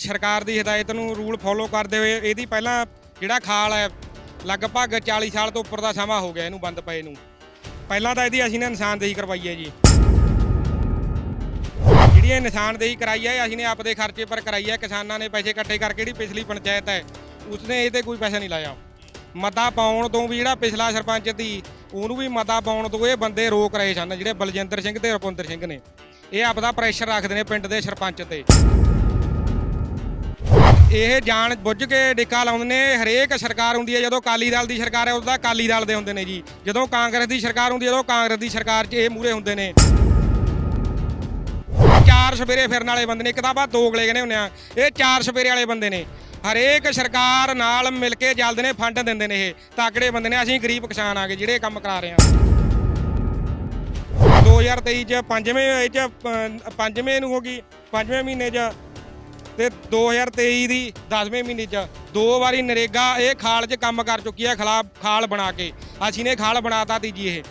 ਸਰਕਾਰ ਦੀ ਹਦਾਇਤ ਨੂੰ ਰੂਲ ਫੋਲੋ ਕਰਦੇ ਹੋਏ ਇਹਦੀ ਪਹਿਲਾਂ ਜਿਹੜਾ ਖਾਲ ਹੈ, ਲਗਭਗ 40 ਸਾਲ ਤੋਂ ਉੱਪਰ ਦਾ ਸਮਾਂ ਹੋ ਗਿਆ ਇਹਨੂੰ ਬੰਦ ਪਏ ਨੂੰ। ਪਹਿਲਾਂ ਤਾਂ ਇਹਦੀ ਅਸੀਂ ਨੇ ਨਿਸ਼ਾਨਦੇਹੀ ਕਰਵਾਈ ਹੈ ਜੀ। ਜਿਹੜੀ ਇਹ ਨਿਸ਼ਾਨਦੇਹੀ ਕਰਾਈ ਹੈ ਅਸੀਂ ਨੇ ਆਪਦੇ ਖਰਚੇ ਪਰ ਕਰਾਈ ਹੈ। ਕਿਸਾਨਾਂ ਨੇ ਪੈਸੇ ਇਕੱਠੇ ਕਰਕੇ ਜਿਹੜੀ ਪਿਛਲੀ ਪੰਚਾਇਤ ਹੈ, ਉਸਨੇ ਇਹ ਤੇ ਕੋਈ ਪੈਸਾ ਨਹੀਂ ਲਾਇਆ। ਮਤਾ ਪਾਉਣ ਤੋਂ ਵੀ ਜਿਹੜਾ ਪਿਛਲਾ ਸਰਪੰਚ ਸੀ, ਉਹਨੂੰ ਵੀ ਮਤਾ ਪਾਉਣ ਤੋਂ ਇਹ ਬੰਦੇ ਰੋਕ ਰਹੇ ਸਨ, ਜਿਹੜੇ ਬਲਜਿੰਦਰ ਸਿੰਘ ਤੇ ਰੁਪਿੰਦਰ ਸਿੰਘ ਨੇ। ਇਹ ਆਪਦਾ ਪ੍ਰੈਸ਼ਰ ਰੱਖਦੇ ਨੇ ਪਿੰਡ ਦੇ ਸਰਪੰਚ ਤੇ। ਇਹ ਜਾਣ ਬੁੱਝ ਕੇ ਡਿੱਕਾ ਲਾਉਂਦੇ ਨੇ, ਹਰੇਕ ਸਰਕਾਰ ਹੁੰਦੀ ਹੈ, ਜਦੋਂ ਅਕਾਲੀ ਦਲ ਦੀ ਸਰਕਾਰ ਹੈ, ਉਦੋਂ ਅਕਾਲੀ ਦਲ ਦੇ ਹੁੰਦੇ ਨੇ ਜੀ। ਜਦੋਂ ਕਾਂਗਰਸ ਦੀ ਸਰਕਾਰ ਹੁੰਦੀ ਹੈ, ਉਦੋਂ ਕਾਂਗਰਸ ਦੀ ਸਰਕਾਰ 'ਚ ਇਹ ਮੂਰੇ ਹੁੰਦੇ ਨੇ। ਚਾਰ ਸਵੇਰੇ ਫਿਰਨ ਵਾਲੇ ਬੰਦੇ ਨੇ, ਇੱਕ ਤਾਂ ਬਾਅਦ ਦੋ ਗਲੇ ਕਹਿੰਦੇ ਹੁੰਦੇ ਆ। ਇਹ ਚਾਰ ਸਵੇਰੇ ਵਾਲੇ ਬੰਦੇ ਨੇ। ਹਰੇਕ ਸਰਕਾਰ ਨਾਲ ਮਿਲ ਕੇ ਚੱਲਦੇ ਨੇ, ਫੰਡ ਦਿੰਦੇ ਨੇ ਇਹ। ਤਾਕੜੇ ਬੰਦੇ ਨੇ, ਅਸੀਂ ਗਰੀਬ ਕਿਸਾਨ ਆ ਗਏ, ਜਿਹੜੇ ਕੰਮ ਕਰਾ ਰਹੇ ਆ। 2023 ਚ ਪੰਜਵੇਂ ਇਹ ਚ ਪੰਜਵੇਂ ਨੂੰ ਹੋ ਗਈ, ਪੰਜਵੇਂ ਮਹੀਨੇ ਚ ਤੇ 2023 ਦੀ 10ਵੇਂ ਮਹੀਨੇ ਚ ਦੋ ਵਾਰੀ ਨਰੇਗਾ ਇਹ ਖਾਲ 'ਚ ਕੰਮ ਕਰ ਚੁੱਕੀ ਹੈ ਖਲਾ ਖਾਲ ਬਣਾ ਕੇ। ਅਸੀਂ ਨੇ ਖਾਲ ਬਣਾਤਾ ਤੀ ਜੀ ਇਹ।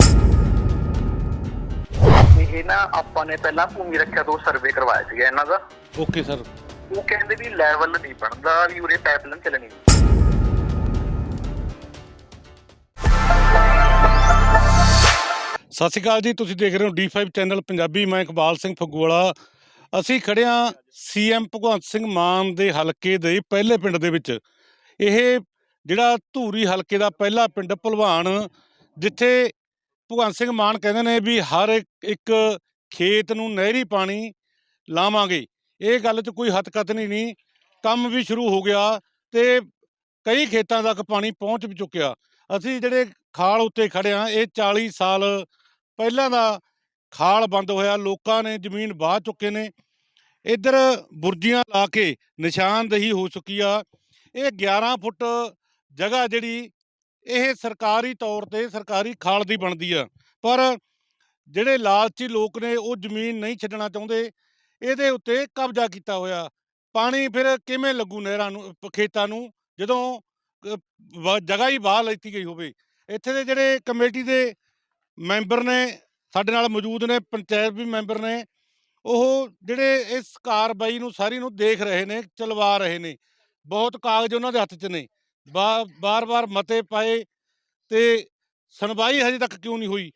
ਇਹ ਨਾ ਆਪਾਂ ਨੇ ਪਹਿਲਾਂ ਭੂਮੀ ਰੱਖਿਆ ਤੋਂ ਸਰਵੇ ਕਰਵਾਇਆ ਸੀਗਾ ਇਹਨਾਂ ਦਾ। ਓਕੇ ਸਰ ਉਹ ਕਹਿੰਦੇ ਵੀ ਲੈਵਲ ਨਹੀਂ ਬਣਦਾ ਵੀ ਉਰੇ ਪਾਈਪਲਾਈਨ ਚੱਲਣੀ ਨਹੀਂ। ਸਤਿ ਸ਼੍ਰੀ ਅਕਾਲ ਜੀ ਤੁਸੀਂ ਦੇਖ ਰਹੇ ਹੋ D5 ਚੈਨਲ ਪੰਜਾਬੀ। ਮੈਂ ਇਕਬਾਲ ਸਿੰਘ ਫਗੂਵਾਲਾ ਅਸੀਂ ਖੜੇ ਹਾਂ ਸੀਐਮ ਭਗਵੰਤ ਸਿੰਘ ਮਾਨ ਦੇ ਹਲਕੇ ਦੇ ਪਹਿਲੇ ਪਿੰਡ ਦੇ ਵਿੱਚ। ਇਹ ਜਿਹੜਾ ਧੂਰੀ ਹਲਕੇ ਦਾ ਪਹਿਲਾ ਪਿੰਡ ਭਲਵਾਨ, ਜਿੱਥੇ ਭਗਵੰਤ ਸਿੰਘ ਮਾਨ ਕਹਿੰਦੇ ਨੇ ਵੀ ਹਰ ਇੱਕ- ਖੇਤ ਨੂੰ ਨਹਿਰੀ ਪਾਣੀ ਲਾਵਾਂਗੇ। ਇਹ ਗੱਲ 'ਚ ਕੋਈ ਹਤਕਤ ਨਹੀਂ ਨਹੀਂ। ਕੰਮ ਵੀ ਸ਼ੁਰੂ ਹੋ ਗਿਆ ਤੇ ਕਈ ਖੇਤਾਂ ਤੱਕ ਪਾਣੀ ਪਹੁੰਚ ਵੀ ਚੁੱਕਿਆ। ਅਸੀਂ ਜਿਹੜੇ ਖਾਲ ਉੱਤੇ ਖੜੇ ਹਾਂ ਇਹ 40 ਸਾਲ ਪਹਿਲਾਂ ਦਾ ਖਾਲ ਬੰਦ ਹੋਇਆ ਲੋਕਾਂ ਨੇ ਜ਼ਮੀਨ ਵਾਹ ਚੁੱਕੇ ਨੇ। ਇੱਧਰ ਬੁਰਜੀਆਂ ਲਾ ਕੇ ਨਿਸ਼ਾਨਦੇਹੀ ਹੋ ਚੁੱਕੀ ਆ। ਇਹ 11 ਫੁੱਟ ਜਗ੍ਹਾ ਜਿਹੜੀ ਇਹ ਸਰਕਾਰੀ ਤੌਰ ਤੇ ਸਰਕਾਰੀ ਖਾਲ ਦੀ ਬਣਦੀ ਆ। ਪਰ ਜਿਹੜੇ ਲਾਲਚੀ ਲੋਕ ਨੇ ਉਹ ਜ਼ਮੀਨ ਨਹੀਂ ਛੱਡਣਾ ਚਾਹੁੰਦੇ। ਇਹਦੇ ਉੱਤੇ ਕਬਜ਼ਾ ਕੀਤਾ ਹੋਇਆ। ਪਾਣੀ ਫਿਰ ਕਿਵੇਂ ਲੱਗੂ ਨਹਿਰਾਂ ਨੂੰ ਪ- ਖੇਤਾਂ ਨੂੰ ਜਦੋਂ ਅ, ਜਗ੍ਹਾ ਹੀ ਬਾਹਰ ਲੈਤੀ ਗਈ ਹੋਵੇ? ਇੱਥੇ ਦੇ ਜਿਹੜੇ ਕਮੇਟੀ ਦੇ ਮੈਂਬਰ ਨੇ ਸਾਡੇ ਨਾਲ ਮੌਜੂਦ ਨੇ ਪੰਚਾਇਤ ਵੀ ਮੈਂਬਰ ਨੇ। ਉਹ ਜਿਹੜੇ ਇਸ ਕਾਰਵਾਈ ਨੂੰ ਸਾਰੀ ਨੂੰ ਦੇਖ ਰਹੇ ਨੇ ਚਲਵਾ ਰਹੇ ਨੇ। ਬਹੁਤ ਕਾਗਜ਼ ਉਹਨਾਂ ਦੇ ਹੱਥ 'ਚ ਨੇ। ਬਾਰ-ਬਾਰ ਮਤੇ ਪਾਏ ਤੇ ਸੁਣਵਾਈ ਹਜੇ ਤੱਕ ਕਿਉਂ ਨਹੀਂ ਹੋਈ?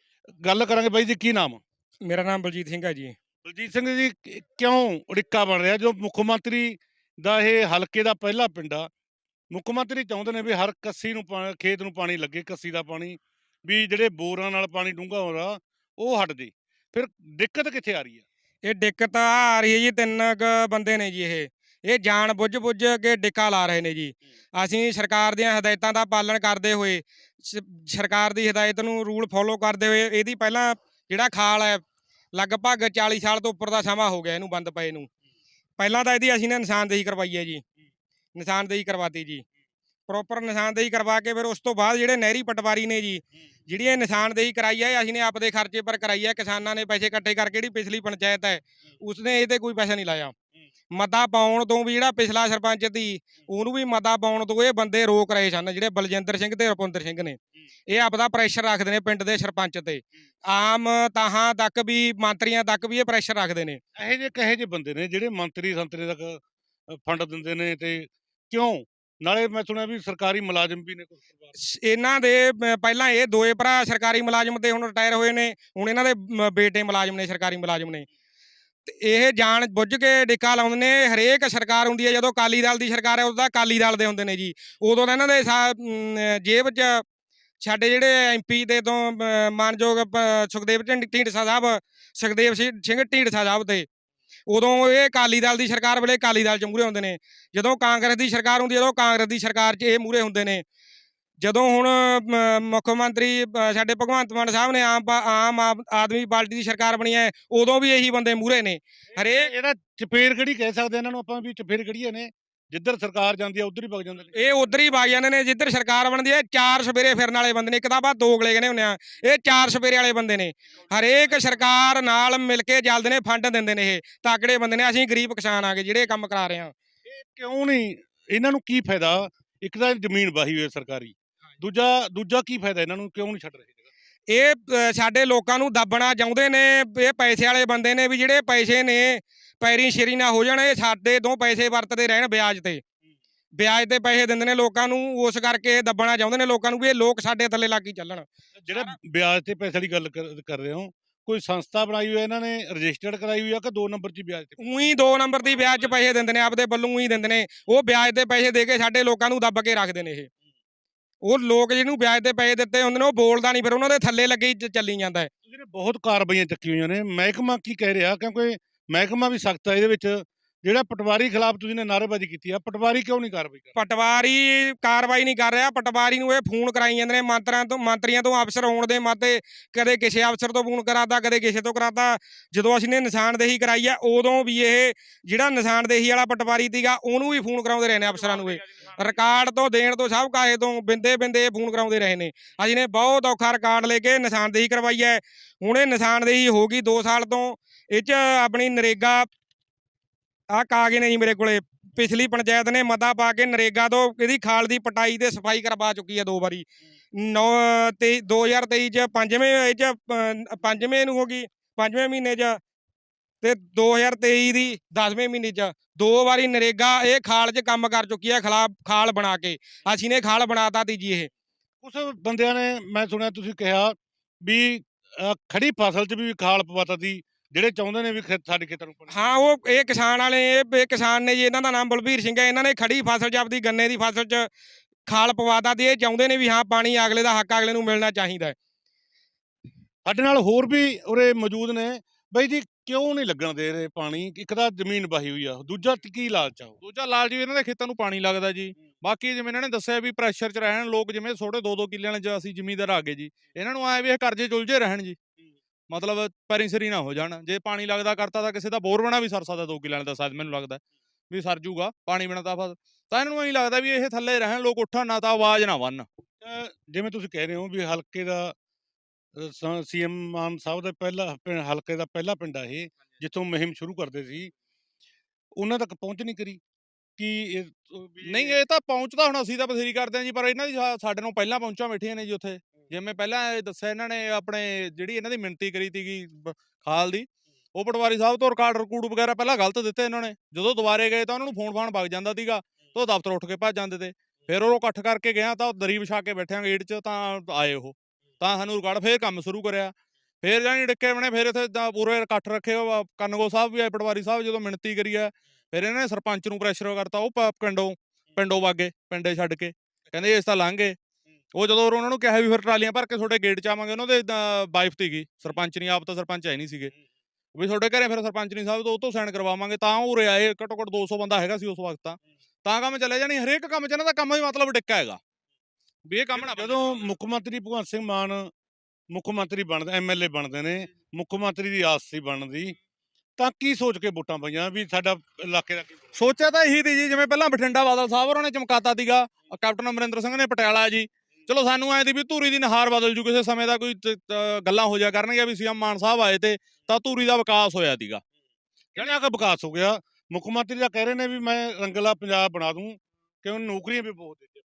ਗੱਲ ਕਰਾਂਗੇ ਬਾਈ ਜੀ ਕੀ ਨਾਮ? ਮੇਰਾ ਨਾਮ ਬਲਜੀਤ ਸਿੰਘ ਹੈ ਜੀ। ਬਲਜੀਤ ਸਿੰਘ ਜੀ ਕਿਉਂ ਉੜਿੱਕਾ ਬਣ ਰਿਹਾ? ਜੋ ਮੁੱਖ ਮੰਤਰੀ ਦਾ ਇਹ ਹਲਕੇ ਦਾ ਪਹਿਲਾ ਪਿੰਡ ਆ ਮੁੱਖ ਮੰਤਰੀ ਚਾਹੁੰਦੇ ਨੇ ਵੀ ਹਰ ਕੱਸੀ ਨੂੰ ਖੇਤ ਨੂੰ ਪਾਣੀ ਲੱਗੇ ਕੱਸੀ ਦਾ ਪਾਣੀ। ਵੀ ਜਿਹੜੇ ਬੋਰਾਂ ਨਾਲ ਪਾਣੀ ਡੂੰਘਾ ਹੋ ਰਿਹਾ ਉਹ ਹਟ ਜੇ ਫਿਰ ਦਿੱਕਤ ਕਿੱਥੇ ਆ ਰਹੀ ਹੈ? ਇਹ ਦਿੱਕਤ ਆ ਰਹੀ ਹੈ ਜੀ ਤਿੰਨ ਕੁ ਬੰਦੇ ਨੇ ਜੀ ਇਹ। ਇਹ ਜਾਣ ਬੁੱਝ ਬੁੱਝ ਕੇ ਡਿੱਕਾ ਲਾ ਰਹੇ ਨੇ ਜੀ। ਅਸੀਂ ਸਰਕਾਰ ਦੀਆਂ ਹਦਾਇਤਾਂ ਦਾ ਪਾਲਣ ਕਰਦੇ ਹੋਏ ਸ- ਸਰਕਾਰ ਦੀ ਹਦਾਇਤ ਨੂੰ ਰੂਲ ਫੋਲੋ ਕਰਦੇ ਹੋਏ ਇਹਦੀ ਪਹਿਲਾਂ ਜਿਹੜਾ ਖਾਲ ਹੈ ਲਗਭਗ 40 ਸਾਲ ਤੋਂ ਉੱਪਰ ਦਾ ਸਮਾਂ ਹੋ ਗਿਆ ਇਹਨੂੰ ਬੰਦ ਪਏ ਨੂੰ। ਪਹਿਲਾਂ ਤਾਂ ਇਹਦੀ ਅਸੀਂ ਨੇ ਨਿਸ਼ਾਨਦੇਹੀ ਕਰਵਾਈ ਹੈ ਜੀ। ਨਿਸ਼ਾਨਦੇਹੀ ਕਰਵਾਤੀ ਜੀ। ਪ੍ਰੋਪਰ ਨਿਸ਼ਾਨਦੇਹੀ ਕਰਵਾ ਕੇ ਫਿਰ ਉਸ ਤੋਂ ਬਾਅਦ ਜਿਹੜੇ ਨਹਿਰੀ ਪਟਵਾਰੀ ਨੇ ਜੀ ਜਿਹੜੀ ਇਹ ਨਿਸ਼ਾਨਦੇਹੀ ਕਰਾਈ ਹੈ ਅਸੀਂ ਨੇ ਆਪਦੇ ਖਰਚੇ ਪਰ ਕਰਾਈ ਹੈ ਕਿਸਾਨਾਂ ਨੇ ਪੈਸੇ ਇਕੱਠੇ ਕਰਕੇ ਜਿਹੜੀ ਪਿਛਲੀ ਪੰਚਾਇਤ ਹੈ ਉਸਨੇ ਇਹ ਤੇ ਕੋਈ ਪੈਸਾ ਨਹੀਂ ਲਾਇਆ। ਮਤਾ ਪਾਉਣ ਤੋਂ ਵੀ ਜਿਹੜਾ ਪਿਛਲਾ ਸਰਪੰਚ ਸੀ ਉਹਨੂੰ ਵੀ ਮਤਾ ਪਾਉਣ ਤੋਂ ਇਹ ਬੰਦੇ ਰੋਕ ਰਹੇ ਸਨ ਜਿਹੜੇ ਬਲਜਿੰਦਰ ਸਿੰਘ ਤੇ ਰੁਪਿੰਦਰ ਸਿੰਘ ਨੇ। ਇਹ ਆਪਦਾ ਪ੍ਰੈਸ਼ਰ ਰੱਖਦੇ ਨੇ ਪਿੰਡ ਦੇ ਸਰਪੰਚ ਤੇ। ਆਮ ਤਾਹਾਂ ਤੱਕ ਵੀ ਮੰਤਰੀਆਂ ਤੱਕ ਵੀ ਇਹ ਪ੍ਰੈਸ਼ਰ ਰੱਖਦੇ ਨੇ। ਇਹੋ ਜਿਹੇ ਕਹੇ ਜਿਹੇ ਬੰਦੇ ਨੇ ਜਿਹੜੇ ਮੰਤਰੀ ਸੰਤਰੀ ਤੱਕ ਫੰਡ ਦਿੰਦੇ ਨੇ ਤੇ ਕਿਉਂ? ਨਾਲੇ ਮੈਂ ਸੁਣਿਆ ਵੀ ਸਰਕਾਰੀ ਮੁਲਾਜ਼ਮ ਵੀ ਨੇ ਕੁਝ ਪਰਿਵਾਰ ਸ- ਇਹਨਾਂ ਦੇ ਅਮ, ਪਹਿਲਾਂ ਇਹ ਦੋਏ ਭਰਾ ਸਰਕਾਰੀ ਮੁਲਾਜ਼ਮ ਤੇ ਹੁਣ ਰਿਟਾਇਰ ਹੋਏ ਨੇ ਹੁਣ ਇਹਨਾਂ ਦੇ ਮ, ਬੇਟੇ ਮੁਲਾਜ਼ਮ ਨੇ ਸਰਕਾਰੀ ਮੁਲਾਜ਼ਮ ਨੇ। ਤੇ ਇਹ ਜਾਣ ਬੁੱਝ ਕੇ ਡਿੱਕਾ ਲਾਉਂਦੇ ਨੇ ਹਰੇਕ ਸਰਕਾਰ ਹੁੰਦੀ ਹੈ ਜਦੋਂ ਅਕਾਲੀ ਦਲ ਦੀ ਸਰਕਾਰ ਹੈ ਉਦੋਂ ਤਾਂ ਅਕਾਲੀ ਦਲ ਦੇ ਹੁੰਦੇ ਨੇ ਜੀ। ਉਦੋਂ ਤਾਂ ਇਹਨਾਂ ਦੇ ਸਾ- ਅਮ, ਜੇਬ 'ਚ ਸਾਡੇ ਜਿਹੜੇ ਐਮਪੀ ਦੇ ਤੋਂ ਅਮ, ਮਾਨਯੋਗ ਪ- ਸੁਖਦੇਵ ਢਿੰਡ- ਢੀਂਡਸਾ ਸਾਹਿਬ ਸੁਖਦੇਵ ਸਿੰਘ ਸਿੰਘ ਢੀਂਡਸਾ ਸਾਹਿਬ ਤੇ ਉਦੋਂ ਇਹ ਅਕਾਲੀ ਦਲ ਦੀ ਸਰਕਾਰ ਵੇਲੇ ਅਕਾਲੀ ਦਲ 'ਚ ਮੂਰੇ ਹੁੰਦੇ ਨੇ। ਜਦੋਂ ਕਾਂਗਰਸ ਦੀ ਸਰਕਾਰ ਹੁੰਦੀ ਹੈ ਉਦੋਂ ਕਾਂਗਰਸ ਦੀ ਸਰਕਾਰ 'ਚ ਇਹ ਮੂਰੇ ਹੁੰਦੇ ਨੇ। ਜਦੋਂ ਹੁਣ ਮੁੱਖ ਮੰਤਰੀ ਸਾਡੇ ਭਗਵੰਤ ਮਾਨ ਸਾਹਿਬ ਨੇ ਆਮ ਆਮ ਆਦ- ਆਦਮੀ ਪਾਰਟੀ ਦੀ ਸਰਕਾਰ ਬਣੀ ਹੈ ਉਦੋਂ ਵੀ ਇਹੀ ਬੰਦੇ ਮੂਰੇ ਨੇ। ਹਰੇਕ ਇਹਦਾ ਚਪੇਰ ਖੜੀ ਕਹਿ ਸਕਦੇ ਇਹਨਾਂ ਨੂੰ ਆਪਾਂ ਵੀ ਚਪੇਰ ਖੜੀਏ ਨੇ। ਜਿੱਧਰ ਸਰਕਾਰ ਜਾਂਦੀ ਆ ਉਧਰ ਹੀ ਵਗ ਜਾਂਦੇ ਨੇ। ਇਹ ਉਧਰ ਹੀ ਵਗ ਜਾਂਦੇ ਨੇ ਜਿੱਧਰ ਸਰਕਾਰ ਬਣਦੀ ਹੈ ਚਾਰ ਸਵੇਰੇ ਫਿਰਨ ਵਾਲੇ ਬੰਦੇ ਨੇ ਇੱਕ ਤਾਂ ਬਾਅਦ ਦੋ ਗਲੇ ਕਹਿੰਦੇ ਹੁੰਦੇ ਆ ਇਹ ਚਾਰ ਸਵੇਰੇ ਵਾਲੇ ਬੰਦੇ ਨੇ। ਹਰੇਕ ਸਰਕਾਰ ਨਾਲ ਮਿਲ ਕੇ ਜਲਦੇ ਨੇ ਫੰਡ ਦਿੰਦੇ ਨੇ ਇਹ ਤਾਕੜੇ ਬੰਦੇ ਨੇ ਅਸੀਂ ਗਰੀਬ ਕਿਸਾਨ ਆ ਗਏ ਜਿਹੜੇ ਕੰਮ ਕਰਾ ਰਹੇ ਆ। ਇਹ ਕਿਉਂ ਨਹੀਂ ਇਹਨਾਂ ਨੂੰ ਕੀ ਫਾਇਦਾ? ਇੱਕ ਤਾਂ ਜ਼ਮੀਨ ਵਾਹੀ ਹੋਈ ਹੈ ਸਰਕਾਰੀ ਦੂਜਾ ਦੂਜਾ ਕੀ ਫਾਇਦਾ ਇਹਨਾਂ ਨੂੰ ਕਿਉਂ ਨਹੀਂ ਛੱਡ ਰਹੇ? ਇਹ ਸਾਡੇ ਲੋਕਾਂ ਨੂੰ ਦੱਬਣਾ ਚਾਹੁੰਦੇ ਨੇ ਇਹ ਪੈਸੇ ਵਾਲੇ ਬੰਦੇ ਨੇ ਵੀ ਜਿਹੜੇ ਪੈਸੇ ਨੇ ਪੈਰੀ ਸ਼ੇਰੀ ਨਾ ਹੋ ਜਾਣ ਇਹ ਸਾਡੇ ਤੋਂ ਪੈਸੇ ਵਰਤਦੇ ਰਹਿਣ ਵਿਆਜ ਤੇ। ਵਿਆਜ ਤੇ ਪੈਸੇ ਦਿੰਦੇ ਨੇ ਲੋਕਾਂ ਨੂੰ ਉਸ ਕਰਕੇ ਇਹ ਦੱਬਣਾ ਚਾਹੁੰਦੇ ਨੇ ਲੋਕਾਂ ਨੂੰ ਵੀ ਇਹ ਲੋਕ ਸਾਡੇ ਥੱਲੇ ਲੱਗ ਕੇ ਚੱਲਣ। ਜਿਹੜਾ ਵਿਆਜ ਤੇ ਪੈਸੇ ਵਾਲੀ ਗੱਲ ਕਰ ਰਹੇ ਹੋ ਕੋਈ ਸੰਸਥਾ ਬਣਾਈ ਹੋਈ ਹੈ ਇਹਨਾਂ ਨੇ ਰਜਿਸਟਰਡ ਕਰਾਈ ਹੋਈ ਆ ਕਿ ਦੋ ਨੰਬਰ 'ਚ ਹੀ ਵਿਆਜ ਤੇ ਉਹੀ ਦੋ ਨੰਬਰ ਦੀ ਵਿਆਜ 'ਚ ਪੈਸੇ ਦਿੰਦੇ ਨੇ ਆਪਦੇ ਵੱਲੋਂ ਹੀ ਦਿੰਦੇ ਨੇ ਉਹ ਵਿਆਜ ਤੇ ਪੈਸੇ ਦੇ ਕੇ ਸਾਡੇ ਲੋਕਾਂ ਨੂੰ ਦੱਬ ਕੇ ਰੱਖਦੇ ਨੇ ਇਹ। ਉਹ ਲੋਕ ਜਿਹਨੂੰ ਵਿਆਜ ਤੇ ਪੈਸੇ ਦਿੱਤੇ ਹੁੰਦੇ ਨੇ, ਉਹ ਬੋਲਦਾ ਨਹੀਂ, ਫਿਰ ਉਹਨਾਂ ਦੇ ਥੱਲੇ ਲੱਗੇ ਹੀ ਚ- ਚੱਲੀ ਜਾਂਦਾ ਹੈ। ਤੁਸੀਂ ਨੇ ਬਹੁਤ ਕਾਰਵਾਈਆਂ ਚੱਕੀਆਂ ਹੋਈਆਂ ਨੇ। ਮਹਿਕਮਾ ਕੀ ਕਹਿ ਰਿਹਾ? ਕਿਉਂਕਿ ਮਹਿਕਮਾ ਵੀ ਸਖਤ ਹੈ ਇਹਦੇ ਵਿੱਚ ਜਿਹੜਾ ਪਟਵਾਰੀ ਖਿਲਾਫ ਤੁਸੀਂ ਨੇ ਨਾਅਰੇਬਾਜ਼ੀ ਕੀਤੀ ਆ, ਪਟਵਾਰੀ ਕਿਉਂ ਨਹੀਂ ਕਾਰਵਾਈ ਕਰ ਪਟਵਾਰੀ ਕਾਰਵਾਈ ਨਹੀਂ ਕਰ ਰਿਹਾ, ਪਟਵਾਰੀ ਨੂੰ ਇਹ ਫੋਨ ਕਰਾਈ ਜਾਂਦੇ ਨੇ, ਮੰਤਰਾਂ ਤੋਂ, ਮੰਤਰੀਆਂ ਤੋਂ ਅਫਸਰ ਹੋਣ ਦੇ ਮਾਤੇ ਕਦੇ ਕਿਸੇ ਅਫਸਰ ਤੋਂ ਫੋਨ ਕਰਾਤਾ, ਕਦੇ ਕਿਸੇ ਤੋਂ ਕਰਾਤਾ। ਜਦੋਂ ਅਸੀਂ ਨੇ ਨਿਸ਼ਾਨਦੇਹੀ ਕਰਾਈ ਆ, ਉਦੋਂ ਵੀ ਇਹ ਜਿਹੜਾ ਨਿਸ਼ਾਨਦੇਹੀ ਵਾਲਾ ਪਟਵਾਰੀ ਸੀਗਾ, ਉਹਨੂੰ ਵੀ ਫੋਨ ਕਰਾਉਂਦੇ ਰਹੇ ਨੇ ਅਫਸਰਾਂ ਨੂੰ ਇਹ। ਰਿਕਾਰਡ ਤੋਂ, ਦੇਣ ਤੋਂ, ਸਭ ਕਾਹੇ ਤੋਂ, ਬਿੰਦੇ ਬਿੰਦੇ ਫੋਨ ਕਰਾਉਂਦੇ ਰਹੇ ਨੇ। ਅਸੀਂ ਨੇ ਬਹੁਤ ਔਖਾ ਰਿਕਾਰਡ ਲੈ ਕੇ ਨਿਸ਼ਾਨਦੇਹੀ ਕਰਵਾਈ ਹੈ। ਹੁਣ ਇਹ ਨਿਸ਼ਾਨਦੇਹੀ ਹੋ ਗਈ 2 ਸਾਲ ਤੋਂ, ਇਹ ਚ ਆਪਣੀ ਨਰੇਗਾ ਆਹ ਕਾਗਜ਼ ਨੇ ਜੀ ਮੇਰੇ ਕੋਲੇ। ਪਿਛਲੀ ਪੰਚਾਇਤ ਨੇ ਮਤਾ ਪਾ ਕੇ ਨਰੇਗਾ ਤੋਂ ਇਹਦੀ ਖਾਲ ਦੀ ਪਟਾਈ ਤੇ ਸਫ਼ਾਈ ਕਰਵਾ ਚੁੱਕੀ ਹੈ ਦੋ ਵਾਰੀ। 9 ਤੇ 2023 ਚ ਪੰਜਵੇਂ ਇਹ ਚ ਪੰਜਵੇਂ ਨੂੰ ਹੋ ਗਈ, ਪੰਜਵੇਂ ਮਹੀਨੇ ਚ ਤੇ 2023 ਦੀ 10ਵੇਂ ਮਹੀਨੇ ਚ ਦੋ ਵਾਰੀ ਨਰੇਗਾ ਇਹ ਖਾਲ 'ਚ ਕੰਮ ਕਰ ਚੁੱਕੀ ਹੈ ਖਲਾ, ਖਾਲ ਬਣਾ ਕੇ। ਅਸੀਂ ਨੇ ਖਾਲ ਬਣਾਤਾ ਤੀ ਜੀ ਇਹ। ਉਸ ਬੰਦਿਆਂ ਨੇ ਮੈਂ ਸੁਣਿਆ ਤੁਸੀਂ ਕਿਹਾ ਵੀ ਖੜੀ ਫਸਲ 'ਚ ਵੀ ਖਾਲ ਪਵਾਤਾ ਦੀ ਜਿਹੜੇ ਚਾਹੁੰਦੇ ਨੇ ਵੀ ਖੇ- ਸਾਡੇ ਖੇਤਰ ਨੂੰ ਪਾਣੀ ਹਾਂ ਉਹ ਇਹ ਕਿਸਾਨ ਵਾਲੇ ਇਹ ਇਹ ਕਿਸਾਨ ਨੇ ਜੀ ਇਹਨਾਂ ਦਾ ਨਾਮ ਬਲਬੀਰ ਸਿੰਘ ਹੈ। ਇਹਨਾਂ ਨੇ ਖੜੀ ਫਸਲ 'ਚ ਆਪਦੀ ਗੰਨੇ ਦੀ ਫਸਲ 'ਚ ਖਾਲ ਪਵਾਤਾ ਤੇ ਇਹ ਚਾਹੁੰਦੇ ਨੇ ਵੀ ਹਾਂ ਪਾਣੀ ਅਗਲੇ ਦਾ ਹੱਕ ਅਗਲੇ ਨੂੰ ਮਿਲਣਾ ਚਾਹੀਦਾ ਹੈ। ਸਾਡੇ ਨਾਲ ਹੋਰ ਵੀ ਉਰੇ ਮੌਜੂਦ ਨੇ। ਬਾਈ ਜੀ ਕਿਉਂ ਨਹੀਂ ਲੱਗਣ ਦੇ ਰਹੇ ਪਾਣੀ? ਇੱਕ ਤਾਂ ਜ਼ਮੀਨ ਵਾਹੀ ਹੋਈ ਆ। ਦੂਜਾ ਕੀ ਲਾਲਚ ਆ? ਦੂਜਾ ਲਾਲ ਜੀ ਇਹਨਾਂ ਦੇ ਖੇਤਾਂ ਨੂੰ ਪਾਣੀ ਲੱਗਦਾ ਜੀ। ਬਾਕੀ ਜਿਵੇਂ ਇਹਨਾਂ ਨੇ ਦੱਸਿਆ ਵੀ ਪ੍ਰੈਸ਼ਰ 'ਚ ਰਹਿਣ ਲੋਕ ਜਿਵੇਂ ਛੋਟੇ 2-2 ਕਿੱਲਿਆਂ ਚ ਅਸੀਂ ਜ਼ਮੀਂਦਾਰ ਆ ਗਏ ਜੀ। ਇਹਨਾਂ ਨੂੰ ਆਏ ਵੀ ਇਹ ਕਰਜ਼ੇ ਚ ਉਲਝੇ ਰਹਿਣ ਜੀ। ਮਤਲਬ ਪੈਰਿੰਸਰੀ ਨਾ ਹੋ ਜਾਣ। ਜੇ ਪਾਣੀ ਲੱਗਦਾ ਕਰਤਾ ਤਾਂ ਕਿਸੇ ਦਾ ਬੋਰ ਬਣਾ ਵੀ ਸਰ ਸਕਦਾ 2 ਕਿੱਲਿਆਂ ਵਾਲੇ ਦਾ ਸ਼ਾਇਦ ਮੈਨੂੰ ਲੱਗਦਾ ਵੀ ਸਰ ਜੂਗਾ ਪਾਣੀ ਬਿਨਾਂ ਤਾਂ ਫਸ ਤਾਂ ਇਹਨਾਂ ਨੂੰ ਐਂ ਲੱਗਦਾ ਵੀ ਇਹ ਥੱਲੇ ਰਹਿਣ ਲੋਕ ਉੱਠਣ ਨਾ ਤਾਂ ਆਵਾਜ਼ ਨਾ ਵੰਨ। ਜਿਵੇਂ ਤੁਸੀਂ ਕਹਿ ਰਹੇ ਹੋ ਵੀ ਹਲਕੇ ਦਾ ਸੀਐਮ ਮਾਨ ਸਾਹਿਬ ਦਾ ਪਹਿਲਾ ਹਲਕੇ ਦਾ ਪਹਿਲਾ ਪਿੰਡ ਆ ਇਹ ਜਿੱਥੋਂ ਮੁਹਿੰਮ ਸ਼ੁਰੂ ਕਰਦੇ ਸੀ ਉਹਨਾਂ ਤੱਕ ਪਹੁੰਚ ਨਹੀਂ ਕਰੀ ਕਿ ਨਹੀਂ ਇਹ ਤਾਂ ਪਹੁੰਚਦਾ ਹੁਣ ਅਸੀਂ ਤਾਂ ਬਥੇਰੀ ਕਰਦੇ ਹਾਂ ਜੀ ਪਰ ਇਹਨਾਂ ਦੀ ਸਾਡੇ ਨੂੰ ਪਹਿਲਾਂ ਪਹੁੰਚਾਂ ਬੈਠੀਆਂ ਨੇ ਜੀ ਉੱਥੇ। ਜਿਵੇਂ ਪਹਿਲਾਂ ਇਹ ਦੱਸਿਆ ਇਹਨਾਂ ਨੇ ਆਪਣੇ ਜਿਹੜੀ ਇਹਨਾਂ ਦੀ ਮਿਣਤੀ ਕਰੀ ਤੀਗੀ ਬ- ਖਾਲ ਦੀ ਉਹ ਪਟਵਾਰੀ ਸਾਹਿਬ ਤੋਂ ਰਿਕਾਰਡ ਰਕੂਡ ਵਗੈਰਾ ਪਹਿਲਾਂ ਗਲਤ ਦਿੱਤੇ ਇਹਨਾਂ ਨੇ। ਜਦੋਂ ਦੁਬਾਰੇ ਗਏ ਤਾਂ ਉਹਨਾਂ ਨੂੰ ਫੋਨ ਫਾਨ ਵਗ ਜਾਂਦਾ ਸੀਗਾ ਤਾਂ ਉਹ ਦਫ਼ਤਰ ਉੱਠ ਕੇ ਭੱਜ ਜਾਂਦੇ ਤੇ। ਫਿਰ ਉਹ ਇਕੱਠ ਕਰਕੇ ਗਿਆ ਤਾਂ ਉਹ ਦਰੀ ਵਿਛਾ ਕੇ ਬੈਠਿਆਂ ਗੇਟ 'ਚ ਤਾਂ ਆਏ ਉਹ। ਤਾਂ ਸਾਨੂੰ ਰਿਕਾਰਡ ਫੇਰ ਕੰਮ ਸ਼ੁਰੂ ਕਰਿਆ। ਫੇਰ ਜਾਣੀ ਡਿੱਕੇ ਬਣੇ ਫੇਰ ਇੱਥੇ ਤਾਂ ਪੂਰੇ ਇਕੱਠ ਰੱਖੇ ਉਹ ਕੰਨਗੋ ਸਾਹਿਬ ਵੀ ਆਏ ਪਟਵਾਰੀ ਸਾਹਿਬ ਜਦੋਂ ਮਿਣਤੀ ਕਰੀ ਆ ਫਿਰ ਇਹਨਾਂ ਨੇ ਸਰਪੰਚ ਨੂੰ ਪ੍ਰੈਸ਼ਰ ਕਰਤਾ ਉਹ ਪ- ਪਿੰਡੋਂ ਪਿੰਡੋਂ ਵਾਗੇ ਪਿੰਡੇ ਛੱਡ ਕੇ। ਕਹਿੰਦੇ ਇਸ ਤਾਂ ਲੰਘ ਗਏ। ਉਹ ਜਦੋਂ ਉਹਨਾਂ ਨੂੰ ਕਿਹਾ ਵੀ ਫਿਰ ਟਰਾਲੀਆਂ ਭਰ ਕੇ ਤੁਹਾਡੇ ਗੇਟ 'ਚ ਆਵਾਂਗੇ ਉਹਨਾਂ ਦੇ ਵਾਈਫ ਤੀਗੀ ਸਰਪੰਚ ਨਹੀਂ ਆਪ ਤਾਂ ਸਰਪੰਚ ਹੈ ਨਹੀਂ ਸੀਗੇ। ਵੀ ਤੁਹਾਡੇ ਘਰੇ ਫਿਰ ਸਰਪੰਚ ਨਹੀਂ ਸਾਹਿਬ ਤੋਂ ਉਹ ਤੋਂ ਸਾਈਨ ਕਰਵਾਵਾਂਗੇ ਤਾਂ ਉਹ ਉਰੇ ਆਏ ਘੱਟੋ ਘੱਟ 200 ਬੰਦਾ ਹੈਗਾ ਸੀ ਉਸ ਵਕਤ ਤਾਂ। ਤਾਂ ਕੰਮ ਚੱਲੇ ਜਾਣੀ ਹਰੇਕ ਕੰਮ 'ਚ ਇਹਨਾਂ ਦਾ ਕੰਮ ਹੀ ਮਤਲਬ ਡਿੱਕਾ ਹੈਗਾ। ਵੀ ਇਹ ਕੰਮ ਨਾ ਜਦੋਂ ਮੁੱਖ ਮੰਤਰੀ ਭਗਵੰਤ ਸਿੰਘ ਮਾਨ ਮੁੱਖ ਮੰਤਰੀ ਬਣਦੇ ਐਮਐਲਏ ਬਣਦੇ ਨੇ ਮੁੱਖ ਮੰਤਰੀ ਦੀ ਆਸ ਸੀ ਬਣਨ ਦੀ ਤਾਂ ਕੀ ਸੋਚ ਕੇ ਵੋਟਾਂ ਪਈਆਂ? ਵੀ ਸਾਡਾ ਇਲਾਕੇ ਦਾ ਕੀ? ਸੋਚਿਆ ਤਾਂ ਇਹੀ ਦੀ ਜੀ ਜਿਵੇਂ ਪਹਿਲਾਂ ਬਠਿੰਡਾ ਬਾਦਲ ਸਾਹਿਬ ਹੋਰਾਂ ਨੇ ਚਮਕਾਤਾ ਸੀਗਾ। ਕੈਪਟਨ ਅਮਰਿੰਦਰ ਸਿੰਘ ਨੇ ਪਟਿਆਲਾ ਜੀ ਚਲੋ ਸਾਨੂੰ ਐ ਦੀ ਵੀ ਧੂਰੀ ਦੀ ਨਹਾਰ ਬਦਲ ਜੂ ਕਿਸੇ ਸਮੇਂ ਦਾ ਕੋਈ ਤ- ਤ- ਗੱਲਾਂ ਹੋ ਜਾ ਕਰਨਗੀਆਂ ਵੀ ਸੀਐਮ ਮਾਨ ਸਾਹਿਬ ਆਏ ਤੇ ਤਾਂ ਧੂਰੀ ਦਾ ਵਿਕਾਸ ਹੋਇਆ ਸੀਗਾ। ਕਿੰਨਾ ਕੁ ਵਿਕਾਸ ਹੋ ਗਿਆ? ਮੁੱਖ ਮੰਤਰੀ ਤਾਂ ਕਹਿ ਰਹੇ ਨੇ ਵੀ ਮੈਂ ਰੰਗਲਾ ਪੰਜਾਬ ਬਣਾ ਦੂੰ ਕਿ ਉਹਨੂੰ ਨੌਕਰੀਆਂ ਵੀ ਬਹੁਤ ਦੇ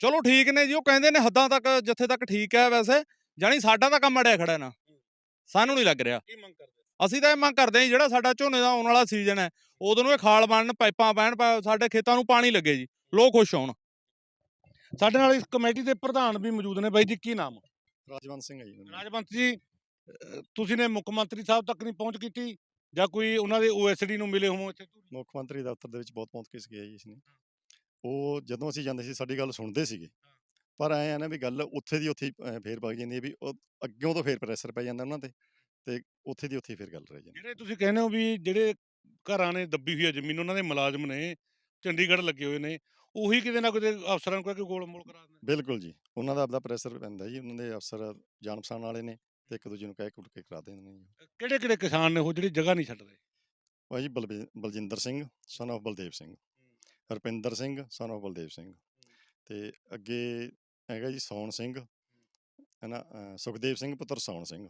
ਚਲੋ ਠੀਕ ਨੇ ਜੀ ਉਹ ਕਹਿੰਦੇ ਨੇ ਹੱਦਾਂ ਤੱਕ ਜਿੱਥੇ ਤੱਕ ਠੀਕ ਹੈ ਵੈਸੇ ਜਾਣੀ ਸਾਡਾ ਤਾਂ ਕੰਮ ਅੜਿਆ ਖੜਾ ਨਾ। ਸਾਨੂੰ ਨਹੀਂ ਲੱਗ ਰਿਹਾ। ਕੀ ਮੰਗ ਕਰਦੇ ਅਸੀਂ ਤਾਂ ਇਹ ਮੰਗ ਕਰਦੇ ਹਾਂ ਜੀ, ਜਿਹੜਾ ਸਾਡਾ ਝੋਨੇ ਦਾ ਆਉਣ ਵਾਲਾ ਸੀਜ਼ਨ ਹੈ ਉਦੋਂ ਨੂੰ ਇਹ ਖਾਲ ਬਣਨ ਪਾਈਪਾਂ ਪੈਣ ਪਾ- ਸਾਡੇ ਖੇਤਾਂ ਨੂੰ ਪਾਣੀ ਲੱਗੇ ਜੀ ਲੋਕ ਖੁਸ਼ ਹੋਣ। ਸਾਡੇ ਨਾਲ ਇਸ ਕਮੇਟੀ ਦੇ ਪ੍ਰਧਾਨ ਵੀ ਮੌਜੂਦ ਨੇ ਬਾਈ ਜੀ ਕੀ ਨਾਮ? ਰਾਜਵੰਤ ਸਿੰਘ ਹੈ ਜੀ। ਰਾਜਵੰਤ ਜੀ ਅਹ ਤੁਸੀਂ ਨੇ ਮੁੱਖ ਮੰਤਰੀ ਸਾਹਿਬ ਤੱਕ ਨਹੀਂ ਪਹੁੰਚ ਕੀਤੀ ਜਾਂ ਕੋਈ ਉਹਨਾਂ ਦੇ ਓਐਸਡੀ ਨੂੰ ਮਿਲੇ ਹੋਵੋ ਇੱਥੇ? ਮੁੱਖ ਮੰਤਰੀ ਦਫ਼ਤਰ ਦੇ ਵਿੱਚ ਬਹੁਤ ਪਹੁੰਚ ਕੇ ਗਿਆ ਜੀ ਇਸਨੇ। ਉਹ ਜਦੋਂ ਅਸੀਂ ਜਾਂਦੇ ਸੀ ਸਾਡੀ ਗੱਲ ਸੁਣਦੇ ਸੀਗੇ। ਪਰ ਐ ਆ ਨਾ ਵੀ ਗੱਲ ਉੱਥੇ ਦੀ ਉੱਥੇ ਹੀ, ਅਹ, ਫੇਰ ਵਗ ਜਾਂਦੀ ਹੈ ਵੀ ਉਹ ਅੱਗਿਓਂ ਤੋਂ ਫੇਰ ਪ੍ਰੈਸ਼ਰ ਪੈ ਜਾਂਦਾ ਉਹਨਾਂ ਤੇ ਤੇ ਉੱਥੇ ਦੀ ਉੱਥੇ ਹੀ ਫੇਰ ਗੱਲ ਰਹਿ ਜਾਂਦੀ। ਜਿਹੜੇ ਤੁਸੀਂ ਕਹਿੰਦੇ ਹੋ ਵੀ ਜਿਹੜੇ ਘਰਾਂ ਨੇ ਦੱਬੀ ਹੋਈ ਹੈ ਜ਼ਮੀਨ ਉਹਨਾਂ ਦੇ ਮੁਲਾਜ਼ਮ ਨੇ ਚੰਡੀਗੜ੍ਹ ਲੱਗੇ ਹੋਏ ਨੇ ਉਹੀ ਕਿਤੇ ਨਾ ਕਿਤੇ ਅਫਸਰਾਂ ਨੂੰ ਕਹਿ ਕੇ ਗੋਲ ਮੋਲ ਕਰਾ ਦਿੰਦੇ ਬਿਲਕੁਲ ਜੀ। ਉਹਨਾਂ ਦਾ ਆਪਦਾ ਪ੍ਰੈਸ਼ਰ ਪੈਂਦਾ ਜੀ ਉਹਨਾਂ ਦੇ ਅਫਸਰ ਜਾਣ ਪਛਾਣ ਵਾਲੇ ਨੇ ਤੇ ਇੱਕ ਦੂਜੇ ਨੂੰ ਕਹਿ ਕੁੱਟ ਕੇ ਕਰਾ ਦਿੰਦੇ ਨੇ ਜੀ। ਕਿਹੜੇ ਕਿਹੜੇ ਕਿਸਾਨ ਨੇ ਉਹ ਜਿਹੜੀ ਜਗ੍ਹਾ ਨਹੀਂ ਛੱਡ ਰਹੇ ਉਹ ਜੀ ਬਲਬੀ- ਬਲਜਿੰਦਰ ਸਿੰਘ ਸਨ of Baldev Singh. Harpinder Singh son of Baldev Singh. ਤੇ ਅੱਗੇ ਹੈਗਾ ਜੀ ਸੌਣ ਸਿੰਘ ਹੈ। ਨਾ ਅਹ, ਸੁਖਦੇਵ ਸਿੰਘ ਪੁੱਤਰ ਸੌਣ ਸਿੰਘ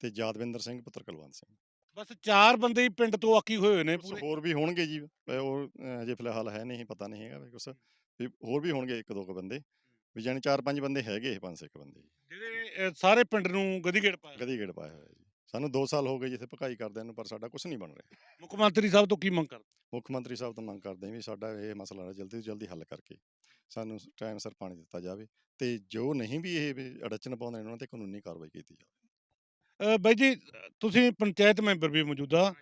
ਤੇ ਯਾਦਵਿੰਦਰ ਸਿੰਘ ਪੁੱਤਰ ਕੁਲਵੰਤ ਸਿੰਘ। ਬਸ ਚਾਰ ਬੰਦੇ ਹੀ ਪਿੰਡ ਤੋਂ ਆਕੀ ਹੋਏ ਨੇ ਕੁਛ ਪੂਰੇ। ਹੋਰ ਵੀ ਹੋਣਗੇ ਜੀ ਅਹ, ਉਹ ਅਹ, ਫਿਲਹਾਲ ਹੈ ਨਹੀਂ ਪਤਾ ਨਹੀਂ ਹੈਗਾ ਵੀ ਕੁਛ। ਵੀ ਹੋਰ ਵੀ ਹੋਣਗੇ ਇੱਕ ਦੋ ਕੁ ਬੰਦੇ। ਵੀ ਜਾਣੀ ਚਾਰ ਪੰਜ ਬੰਦੇ ਹੈਗੇ ਪੰਜ ਸਿੱਖ ਬੰਦੇ ਜੀ। ਜਿਹੜੇ ਅ, ਸਾਰੇ ਪਿੰਡ ਨੂੰ ਗਦੀਗੇੜ ਪਾਇਆ ਗਦੀ ਗੇੜ ਪਾਇਆ ਹੋਇਆ ਜੀ। ਸਾਨੂੰ 2 ਸਾਲ ਹੋ ਗਏ ਜਿੱਥੇ ਭਕਾਈ ਕਰਦਿਆਂ ਨੂੰ ਪਰ ਸਾਡਾ ਕੁਝ ਨਹੀਂ ਬਣ ਰਿਹਾ। ਮੁੱਖ ਮੰਤਰੀ ਸਾਹਿਬ ਤੋਂ ਕੀ ਮੰਗ ਕਰਦੇ? ਮੁੱਖ ਮੰਤਰੀ ਸਾਹਿਬ ਤੋਂ ਮੰਗ ਕਰਦੇ ਹਾਂ ਵੀ ਸਾਡਾ ਇਹ ਮਸਲਾ ਜਲਦੀ ਤੋਂ ਜਲਦੀ ਹੱਲ ਕਰਕੇ ਸਾਨੂੰ ਟਾਈਮ ਸਿਰ ਪਾਣੀ ਦਿੱਤਾ ਜਾਵੇ। ਤੇ ਜੋ ਨਹੀਂ ਵੀ ਇਹ ਵੀ ਅੜਚਨ ਪਾਉਂਦੇ ਨੇ ਉਹਨਾਂ ਤੇ ਕਾਨੂੰਨੀ ਕਾਰਵਾਈ ਕੀਤੀ ਜਾਵੇ। ਅ, ਬਾਈ ਜੀ ਤੁਸੀਂ ਪੰਚਾਇਤ ਮੈਂਬਰ ਵੀ ਮੌਜੂਦਾ।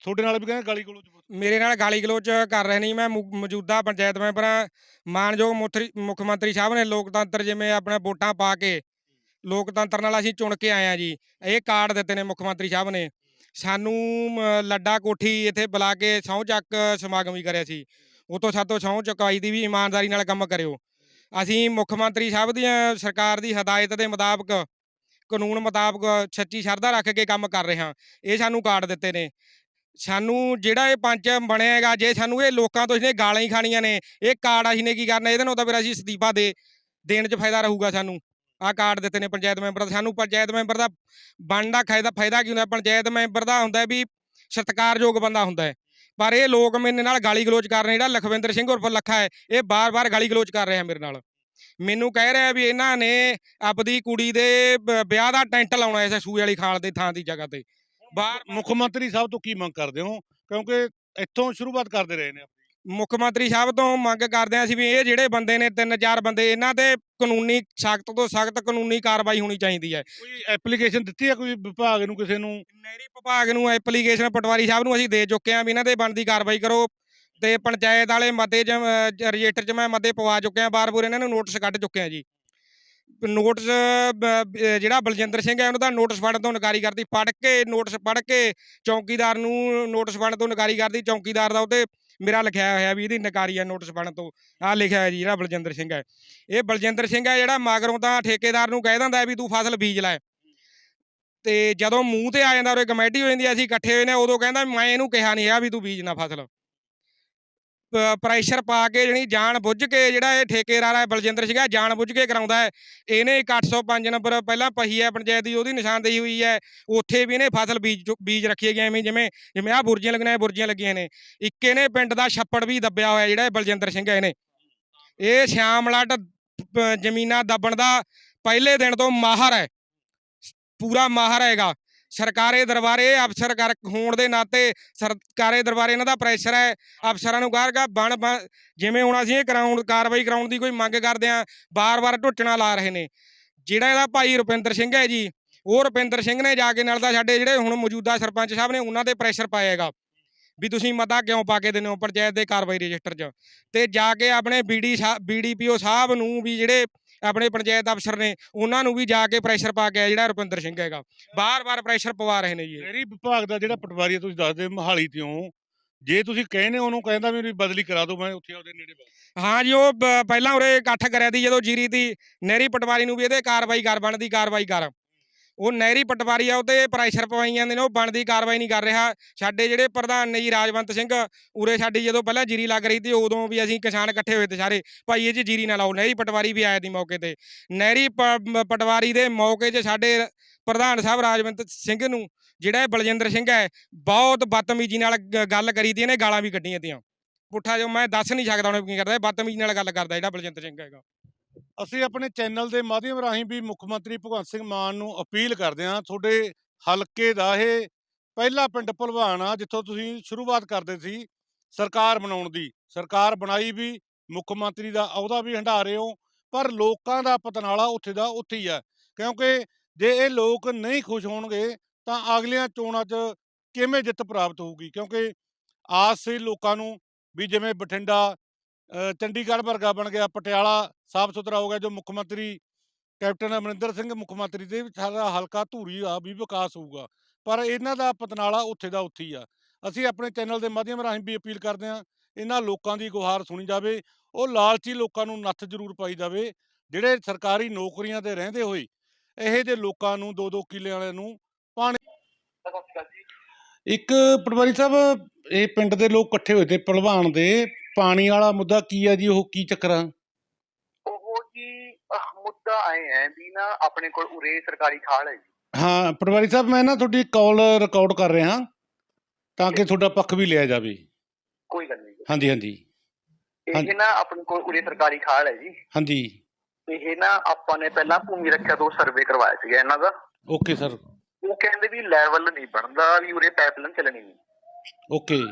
ਤੁਹਾਡੇ ਨਾਲ ਵੀ ਕਹਿੰਦੇ ਗਾਲੀ ਗਲੋਚ ਬਹੁਤ ਮੇਰੇ ਨਾਲ ਗਾਲੀ ਗਲੋਚ ਕਰ ਰਹੇ ਨਹੀਂ ਮੈਂ ਮੁ- ਮੌਜੂਦਾ ਪੰਚਾਇਤ ਮੈਂਬਰ ਹਾਂ। ਮਾਨਯੋਗ ਮੁੱਥਰੀ- ਮੁੱਖ ਮੰਤਰੀ ਸਾਹਿਬ ਨੇ ਲੋਕਤੰਤਰ ਜਿਵੇਂ ਆਪਣਾ ਵੋਟਾਂ ਪਾ ਕੇ ਲੋਕਤੰਤਰ ਨਾਲ ਅਸੀਂ ਚੁਣ ਕੇ ਆਏ ਆ ਜੀ। ਇਹ ਕਾਰਡ ਦਿੱਤੇ ਨੇ ਮੁੱਖ ਮੰਤਰੀ ਸਾਹਿਬ ਨੇ। ਸਾਨੂੰ ਮ, ਲੱਡਾ ਕੋਠੀ ਇੱਥੇ ਬੁਲਾ ਕੇ ਸਹੁੰ ਚੱਕ ਸਮਾਗਮ ਵੀ ਕਰਿਆ ਸੀ। ਉਤੋਂ ਸਾਤੋਂ ਸਹੁੰ ਚੁਕਵਾਈ ਦੀ ਵੀ ਇਮਾਨਦਾਰੀ ਨਾਲ ਕੰਮ ਕਰਿਓ। ਅਸੀਂ ਮੁੱਖ ਮੰਤਰੀ ਸਾਹਿਬ ਦੀਆਂ ਸਰਕਾਰ ਦੀ ਹਦਾਇਤ ਦੇ ਮੁਤਾਬਕ ਕਾਨੂੰਨ ਮੁਤਾਬਕ ਸੱਚੀ ਸ਼ਰਧਾ ਰੱਖ ਕੇ ਕੰਮ ਕਰ ਰਹੇ। ਹਾਂ ਇਹ ਸਾਨੂੰ ਕਾਰਡ ਦਿੱਤੇ ਨੇ। ਸਾਨੂੰ ਜਿਹੜਾ ਇਹ ਪੰਚ ਬਣਿਆ ਹੈਗਾ, ਜੇ ਸਾਨੂੰ ਇਹ ਲੋਕਾਂ ਤੋਂ ਇਹਨੇ ਗਾਲਾਂ ਹੀ ਖਾਣੀਆਂ ਨੇ, ਇਹ ਕਾਰਡ ਅਸੀਂ ਨੇ ਕੀ ਕਰਨਾ? ਇਹਦੇ ਨਾਲ ਤਾਂ ਫਿਰ ਅਸੀਂ ਅਸਤੀਫਾ ਦੇ, ਦੇਣ 'ਚ ਫਾਇਦਾ ਰਹੂਗਾ ਸਾਨੂੰ। ਆਹ ਕਾਰਡ ਦਿੱਤੇ ਨੇ ਪੰਚਾਇਤ ਮੈਂਬਰ ਦਾ। ਸਾਨੂੰ ਪੰਚਾਇਤ ਮੈਂਬਰ ਦਾ ਬਣਨ ਦਾ ਫਾਇਦਾ ਕੀ ਹੁੰਦਾ? ਪੰਚਾਇਤ ਮੈਂਬਰ ਦਾ ਹੁੰਦਾ ਵੀ ਸਤਿਕਾਰਯੋਗ ਬੰਦਾ ਹੁੰਦਾ ਹੈ। ਪਰ ਇਹ ਲੋਕ ਮੇਰੇ ਨਾਲ ਗਾਲੀ ਗਲੋਚ ਕਰ ਰਹੇ ਜਿਹੜਾ ਲਖਵਿੰਦਰ ਸਿੰਘ ਉਰਫ ਲੱਖਾ ਹੈ, ਇਹ ਬਾਰ-ਬਾਰ ਗਾਲੀ ਗਲੋਚ ਕਰ ਰਿਹਾ ਮੇਰੇ ਨਾਲ। ਮੈਨੂੰ ਕਹਿ ਰਿਹਾ ਵੀ ਇਹਨਾਂ ਨੇ ਆਪਦੀ ਕੁੜੀ ਦੇ ਵਿਆਹ ਦਾ ਟੈਂਟ ਲਾਉਣਾ ਇਸ ਸੂਏ ਵਾਲੀ ਖਾਲ ਦੇ ਥਾਂ ਦੀ ਜਗ੍ਹਾ ਤੇ। ਬਾਹਰ ਮੁੱਖ ਮੰਤਰੀ ਸਾਹਿਬ ਤੋਂ ਕੀ ਮੰਗ ਕਰਦੇ ਹੋ? ਕਿਉਂਕਿ ਇੱਥੋਂ ਸ਼ੁਰੂਆਤ ਕਰਦੇ ਰਹੇ ਨੇ ਮੁੱਖ ਮੰਤਰੀ ਸਾਹਿਬ ਤੋਂ ਮੰਗ ਕਰਦੇ ਹਾਂ ਅਸੀਂ ਵੀ ਇਹ ਜਿਹੜੇ ਬੰਦੇ ਨੇ ਤਿੰਨ ਚਾਰ ਬੰਦੇ ਇਹਨਾਂ ਤੇ ਕਾਨੂੰਨੀ ਸਖਤ ਤੋਂ ਸਖਤ ਕਾਨੂੰਨੀ ਕਾਰਵਾਈ ਹੋਣੀ ਚਾਹੀਦੀ ਹੈ। ਕੋਈ ਐਪਲੀਕੇਸ਼ਨ ਦਿੱਤੀ ਹੈ ਕੋਈ ਵਿਭਾਗ ਨੂੰ ਕਿਸੇ ਨੂੰ? ਨਹਿਰੀ ਵਿਭਾਗ ਨੂੰ ਐਪਲੀਕੇਸ਼ਨ ਪਟਵਾਰੀ ਸਾਹਿਬ ਨੂੰ ਅਸੀਂ ਦੇ ਚੁੱਕੇ ਹਾਂ ਵੀ ਇਹਨਾਂ ਤੇ ਬਣਦੀ ਕਾਰਵਾਈ ਕਰੋ। ਤੇ ਪੰਚਾਇਤ ਵਾਲੇ ਮਤੇ ਜ ਰਜਿਸਟਰ 'ਚ ਮੈਂ ਮਤੇ ਪਵਾ ਚੁੱਕਿਆ ਬਾਰ-ਬੂਰ ਇਹਨਾਂ ਨੂੰ ਨੋਟਿਸ ਕੱਢ ਚੁੱਕਿਆ ਜੀ। ਨੋਟਿਸ ਜਿਹੜਾ ਬਲਜਿੰਦਰ ਸਿੰਘ ਹੈ ਉਹਨਾਂ ਦਾ ਨੋਟਿਸ ਫੜਨ ਤੋਂ ਨਕਾਰੀ ਕਰਦੀ ਪੜ੍ਹ ਕੇ ਨੋਟਿਸ ਪੜ੍ਹ ਕੇ ਚੌਕੀਦਾਰ ਨੂੰ ਨੋਟਿਸ ਫੜਨ ਤੋਂ ਨਕਾਰੀ ਕਰਦੀ ਚੌਕੀਦਾਰ ਦਾ ਉਹਤੇ ਮੇਰਾ ਲਿਖਿਆ ਹੋਇਆ ਵੀ ਇਹਦੀ ਨਕਾਰੀ ਹੈ ਨੋਟਿਸ ਫੜਨ ਤੋਂ, ਆਹ ਲਿਖਿਆ ਹੈ ਜੀ ਜਿਹੜਾ ਬਲਜਿੰਦਰ ਸਿੰਘ ਹੈ। ਇਹ ਬਲਜਿੰਦਰ ਸਿੰਘ ਹੈ ਜਿਹੜਾ ਮਗਰੋਂ ਤਾਂ ਠੇਕੇਦਾਰ ਨੂੰ ਕਹਿ ਦਿੰਦਾ ਵੀ ਤੂੰ ਫਸਲ ਬੀਜ ਲੈ। ਤੇ ਜਦੋਂ ਮੂੰਹ ਤੇ ਆ ਜਾਂਦਾ ਉਰੇ ਕਮੇਟੀ ਹੋ ਜਾਂਦੀ ਅਸੀਂ ਇਕੱਠੇ ਹੋਏ ਨੇ, ਉਦੋਂ ਕਹਿੰਦਾ ਮੈਂ ਇਹਨੂੰ ਕਿਹਾ ਨਹੀਂ ਆ ਵੀ ਤੂੰ ਬੀਜ ਨਾ ਫਸਲ। ਪ੍ਰੈਸ਼ਰ ਪਾ ਕੇ ਜਣੀ ਜਾਣ ਬੁੱਝ ਕੇ ਜਿਹੜਾ ਇਹ ਠੇਕੇਦਾਰ ਹੈ ਬਲਜਿੰਦਰ ਸੀਗਾ, ਜਾਣ ਬੁੱਝ ਕੇ ਕਰਾਉਂਦਾ ਹੈ। ਇਹਨੇ ਇੱਕ 805 ਨੰਬਰ ਪਹਿਲਾਂ ਪਹੀ ਹੈ ਪੰਚਾਇਤ ਦੀ, ਉਹਦੀ ਨਿਸ਼ਾਨਦੇਹੀ ਹੋਈ ਹੈ। ਉੱਥੇ ਵੀ ਇਹਨੇ ਫਸਲ ਬੀਜ ਚੁ- ਬੀਜ ਰੱਖੀ ਹੈਗੀ ਐਵੇਂ ਜਿਵੇਂ ਜਿਵੇਂ ਆ ਬੁਰਜੀਆਂ ਲੱਗੀਆਂ ਬੁਰਜੀਆਂ ਲੱਗੀਆਂ ਨੇ। ਇੱਕ ਇਹਨੇ ਪਿੰਡ ਦਾ ਛੱਪੜ ਵੀ ਦੱਬਿਆ ਹੋਇਆ ਜਿਹੜਾ ਬਲਜਿੰਦਰ ਸਿੰਘ ਹੈ ਇਹਨੇ। ਇਹ ਸ਼ਾਮਲਾਟ ਪ- ਜ਼ਮੀਨਾਂ ਦੱਬਣ ਦਾ ਪਹਿਲੇ ਦਿਨ ਤੋਂ ਮਾਹਰ ਹੈ। ਪੂਰਾ ਮਾਹਰ ਹੈਗਾ। ਸਰਕਾਰੇ ਦਰਬਾਰੇ, ਅਫਸਰ ਕਰ ਹੋਣ ਦੇ ਨਾਤੇ ਸਰਕਾਰੇ ਦਰਬਾਰੇ, ਇਹਨਾਂ ਦਾ ਪ੍ਰੈਸ਼ਰ ਹੈ। ਅਫਸਰਾਂ ਨੂੰ ਕਹਾਂਗਾ ਬਣ, ਬਣ- ਜਿਵੇਂ ਹੁਣ ਅਸੀਂ ਇਹ ਕਰਾਉਣ, ਕਾਰਵਾਈ ਕਰਾਉਣ ਦੀ ਕੋਈ ਮੰਗ ਕਰਦੇ ਆ ਬਾਰ-ਬਾਰ ਢੁੱਟਣਾ ਲਾ ਰਹੇ ਨੇ। ਜਿਹੜਾ ਇਹਦਾ ਭਾਈ ਰੁਪਿੰਦਰ ਸਿੰਘ ਹੈ ਜੀ, ਉਹ ਰੁਪਿੰਦਰ ਸਿੰਘ ਨੇ ਜਾ ਕੇ ਨਾਲ ਦਾ ਸਾਡੇ ਜਿਹੜੇ ਹੁਣ ਮੌਜੂਦਾ ਸਰਪੰਚ ਸਾਹਿਬ ਨੇ, ਉਹਨਾਂ ਤੇ ਪ੍ਰੈਸ਼ਰ ਪਾਏਗਾ ਵੀ ਤੁਸੀਂ ਮਤਾ ਕਿਉਂ ਪਾ ਕੇ ਦਿੰਦੇ ਹੋ, ਪੰਚਾਇਤ ਦੇ ਕਾਰਵਾਈ ਰਜਿਸਟਰ 'ਚ? ਤੇ ਜਾ ਕੇ ਆਪਣੇ ਬੀਡੀ ਬੀਡੀਪੀਓ ਸਾਹਿਬ ਨੂੰ ਵੀ ਜਿਹੜੇ ਆਪਣੇ ਪੰਚਾਇਤ ਅਫਸਰ ਨੇ ਉਹਨਾਂ ਨੂੰ ਵੀ ਜਾ ਕੇ ਪ੍ਰੈਸ਼ਰ ਪਾ ਕੇ ਜਿਹੜਾ ਰੁਪਿੰਦਰ ਸਿੰਘ ਹੈਗਾ। ਬਾਰ-ਬਾਰ ਪ੍ਰੈਸ਼ਰ ਪਵਾ ਰਹੇ ਨੇ ਜੀ। ਡੇਅਰੀ ਵਿਭਾਗ ਦਾ ਜਿਹੜਾ ਪਟਵਾਰੀ ਤੁਸੀਂ ਦੱਸਦੇ ਮਹਾਲੀ ਤੋਂ ਜੇ ਤੁਸੀਂ ਕਹਿੰਦੇ ਉਹਨੂੰ ਕਹਿੰਦਾ ਮੇਰੀ ਬਦਲੀ ਕਰਾ ਦਿਓ ਮੈਂ ਉੱਥੇ ਆਪਦੇ ਨੇੜੇ ਹਾਂ ਜੀ ਉਹ ਪਹਿਲਾਂ ਉਰੇ ਇਕੱਠ ਕਰਿਆ ਦੀ ਜਦੋਂ ਜੀਰੀ ਦੀ ਨਹਿਰੀ ਪਟਵਾਰੀ ਨੂੰ ਵੀ ਇਹਦੇ ਕਾਰਵਾਈ ਕਰ ਬਣਦੀ ਕਾਰਵਾਈ ਕਰ। ਉਹ ਨਹਿਰੀ ਪਟਵਾਰੀ ਆ, ਉਹ ਤੇ ਪ੍ਰੈਸ਼ਰ ਪਵਾਈ ਜਾਂਦੇ ਨੇ, ਉਹ ਬਣਦੀ ਕਾਰਵਾਈ ਨਹੀਂ ਕਰ ਰਿਹਾ। ਸਾਡੇ ਜਿਹੜੇ ਪ੍ਰਧਾਨ ਨੇ ਜੀ, ਰਾਜਵੰਤ ਸਿੰਘ, ਉਰੇ ਸਾਡੀ ਜਦੋਂ ਪਹਿਲਾਂ ਜੀਰੀ ਲੱਗ ਰਹੀ ਸੀ, ਉਦੋਂ ਵੀ ਅਸੀਂ ਕਿਸਾਨ ਇਕੱਠੇ ਹੋਏ ਤੇ ਸਾਰੇ, ਭਾਈ ਇਹ ਜੀ ਜੀਰੀ ਨਾ ਲਾਓ, ਨਹਿਰੀ ਪਟਵਾਰੀ ਵੀ ਆਇਆ ਦੀ ਮੌਕੇ ਤੇ। ਨਹਿਰੀ ਪ- ਪਟਵਾਰੀ ਦੇ ਮੌਕੇ 'ਚ ਸਾਡੇ ਪ੍ਰਧਾਨ ਸਾਹਿਬ ਰਾਜਵੰਤ ਸਿੰਘ ਨੂੰ, ਜਿਹੜਾ ਬਲਜਿੰਦਰ ਸਿੰਘ ਹੈ, ਬਹੁਤ ਬਦਤਮੀਜ਼ੀ ਨਾਲ ਗੱਲ ਕਰੀ ਤੀ ਇਹਨੇ ਗਾਲਾਂ ਵੀ ਕੱਢੀਆਂ ਤੀਆਂ। ਪੁੱਠਾ ਜੋ ਮੈਂ ਦੱਸ ਨਹੀਂ ਸਕਦਾ ਉਹਨੇ ਕੀ ਕਰਦਾ ਬਦਤਮੀਜ਼ੀ ਨਾਲ ਗੱਲ ਕਰਦਾ ਜਿਹੜਾ ਬਲਜਿੰਦਰ ਸਿੰਘ ਹੈਗਾ। ਅਸੀਂ ਆਪਣੇ ਚੈਨਲ ਦੇ ਮਾਧਿਅਮ ਰਾਹੀਂ ਵੀ ਮੁੱਖ ਮੰਤਰੀ ਭਗਵੰਤ ਸਿੰਘ ਮਾਨ ਨੂੰ ਅਪੀਲ ਕਰਦੇ ਹਾਂ, ਤੁਹਾਡੇ ਹਲਕੇ ਦਾ ਇਹ ਪਹਿਲਾ ਪਿੰਡ ਭਲਵਾਨ ਆ, ਜਿੱਥੋਂ ਤੁਸੀਂ ਸ਼ੁਰੂਆਤ ਕਰਦੇ ਸੀ ਸਰਕਾਰ ਬਣਾਉਣ ਦੀ। ਸਰਕਾਰ ਬਣਾਈ ਵੀ, ਮੁੱਖ ਮੰਤਰੀ ਦਾ ਅਹੁਦਾ ਵੀ ਹੰਢਾ ਰਹੇ ਹੋ, ਪਰ ਲੋਕਾਂ ਦਾ ਪਤਨਾਲਾ ਉੱਥੇ ਦਾ ਉੱਥੇ ਹੀ ਆ। ਕਿਉਂਕਿ ਜੇ ਇਹ ਲੋਕ ਨਹੀਂ ਖੁਸ਼ ਹੋਣਗੇ, ਤਾਂ ਅਗਲੀਆਂ ਚੋਣਾਂ 'ਚ ਕਿਵੇਂ ਜਿੱਤ ਪ੍ਰਾਪਤ ਹੋਊਗੀ? ਕਿਉਂਕਿ ਆਸ ਸੀ ਲੋਕਾਂ ਨੂੰ ਵੀ ਜਿਵੇਂ ਬਠਿੰਡਾ ਚੰਡੀਗੜ੍ਹ ਵਰਗਾ ਬਣ ਗਿਆ ਪਟਿਆਲਾ ਸਾਫ਼ ਸੁਥਰਾ ਹੋ ਗਿਆ ਜੋ ਮੁੱਖ ਮੰਤਰੀ ਕੈਪਟਨ ਅਮਰਿੰਦਰ ਸਿੰਘ ਮੁੱਖ ਮੰਤਰੀ ਦੇ ਵਿੱਚ ਸਾਡਾ ਹਲਕਾ ਧੂਰੀ ਆ ਵੀ ਵਿਕਾਸ ਹੋਊਗਾ। ਪਰ ਇਹਨਾਂ ਦਾ ਪਤਨਾਲਾ ਉੱਥੇ ਦਾ ਉੱਥੇ ਹੀ ਆ। ਅਸੀਂ ਆਪਣੇ ਚੈਨਲ ਦੇ ਮਾਧਿਅਮ ਰਾਹੀਂ ਵੀ ਅਪੀਲ ਕਰਦੇ ਹਾਂ ਇਹਨਾਂ ਲੋਕਾਂ ਦੀ ਗੁਹਾਰ ਸੁਣੀ ਜਾਵੇ ਉਹ ਲਾਲਚੀ ਲੋਕਾਂ ਨੂੰ ਨੱਥ ਜ਼ਰੂਰ ਪਾਈ ਜਾਵੇ ਜਿਹੜੇ ਸਰਕਾਰੀ ਨੌਕਰੀਆਂ ਤੇ ਰਹਿੰਦੇ ਹੋਏ ਇਹੋ ਜਿਹੇ ਲੋਕਾਂ ਨੂੰ ਦੋ ਦੋ ਕਿੱਲੇ ਵਾਲਿਆਂ ਨੂੰ ਇੱਕ ਪਟਵਾਰੀ ਸਾਹਿਬ ਇਹ ਪਿੰਡ ਦੇ ਲੋਕ ਇਕੱਠੇ ਹੋਏ ਤੇ ਭਲਵਾਨ ਦੇ ਪਾਣੀ ਵਾਲਾ ਮੁੱਦਾ ਕੀ ਆ ਜੀ ਉਹ ਕੀ ਚੱਕਰ ਆ? ਉਹ ਜੀ ਅਹ, ਮੁੱਦਾ ਆਏ ਹੈ ਵੀ ਨਾ ਆਪਣੇ ਕੋਲ ਉਰੇ ਸਰਕਾਰੀ ਖਾਲ ਹੈ ਜੀ। ਹਾਂ ਪਟਵਾਰੀ ਸਾਹਿਬ ਮੈਂ ਨਾ ਤੁਹਾਡੀ ਕਾਲ ਰਿਕਾਰਡ ਕਰ ਰਿਹਾ ਤਾਂ ਕਿ ਤੁਹਾਡਾ ਪੱਖ ਵੀ ਲਿਆ ਜਾਵੇ। ਕੋਈ ਗੱਲ ਨਹੀਂ। ਹਾਂਜੀ ਹਾਂਜੀ। ਹਾਂਜੀ। ਇਹ ਨਾ ਆਪਣੇ ਕੋਲ ਉਰੇ ਸਰਕਾਰੀ ਖਾਲ ਹੈ ਜੀ। ਹਾਂਜੀ। ਇਹ ਨਾ ਆਪਾਂ ਨੇ ਪਹਿਲਾਂ ਭੂਮੀ ਰੱਖਿਆ ਤੋਂ ਸਰਵੇ ਕਰਵਾਇਆ ਸੀਗਾ ਇਹਨਾਂ ਦਾ। Okay sir. ਉਹ ਕਹਿੰਦੇ ਵੀ ਲੈਵਲ ਨਹੀਂ ਬਣਦਾ ਵੀ ਉਰੇ ਪਾਈਪਲਾਈਨ ਚੱਲਣੀ ਨਹੀਂ। ਓਕੇ।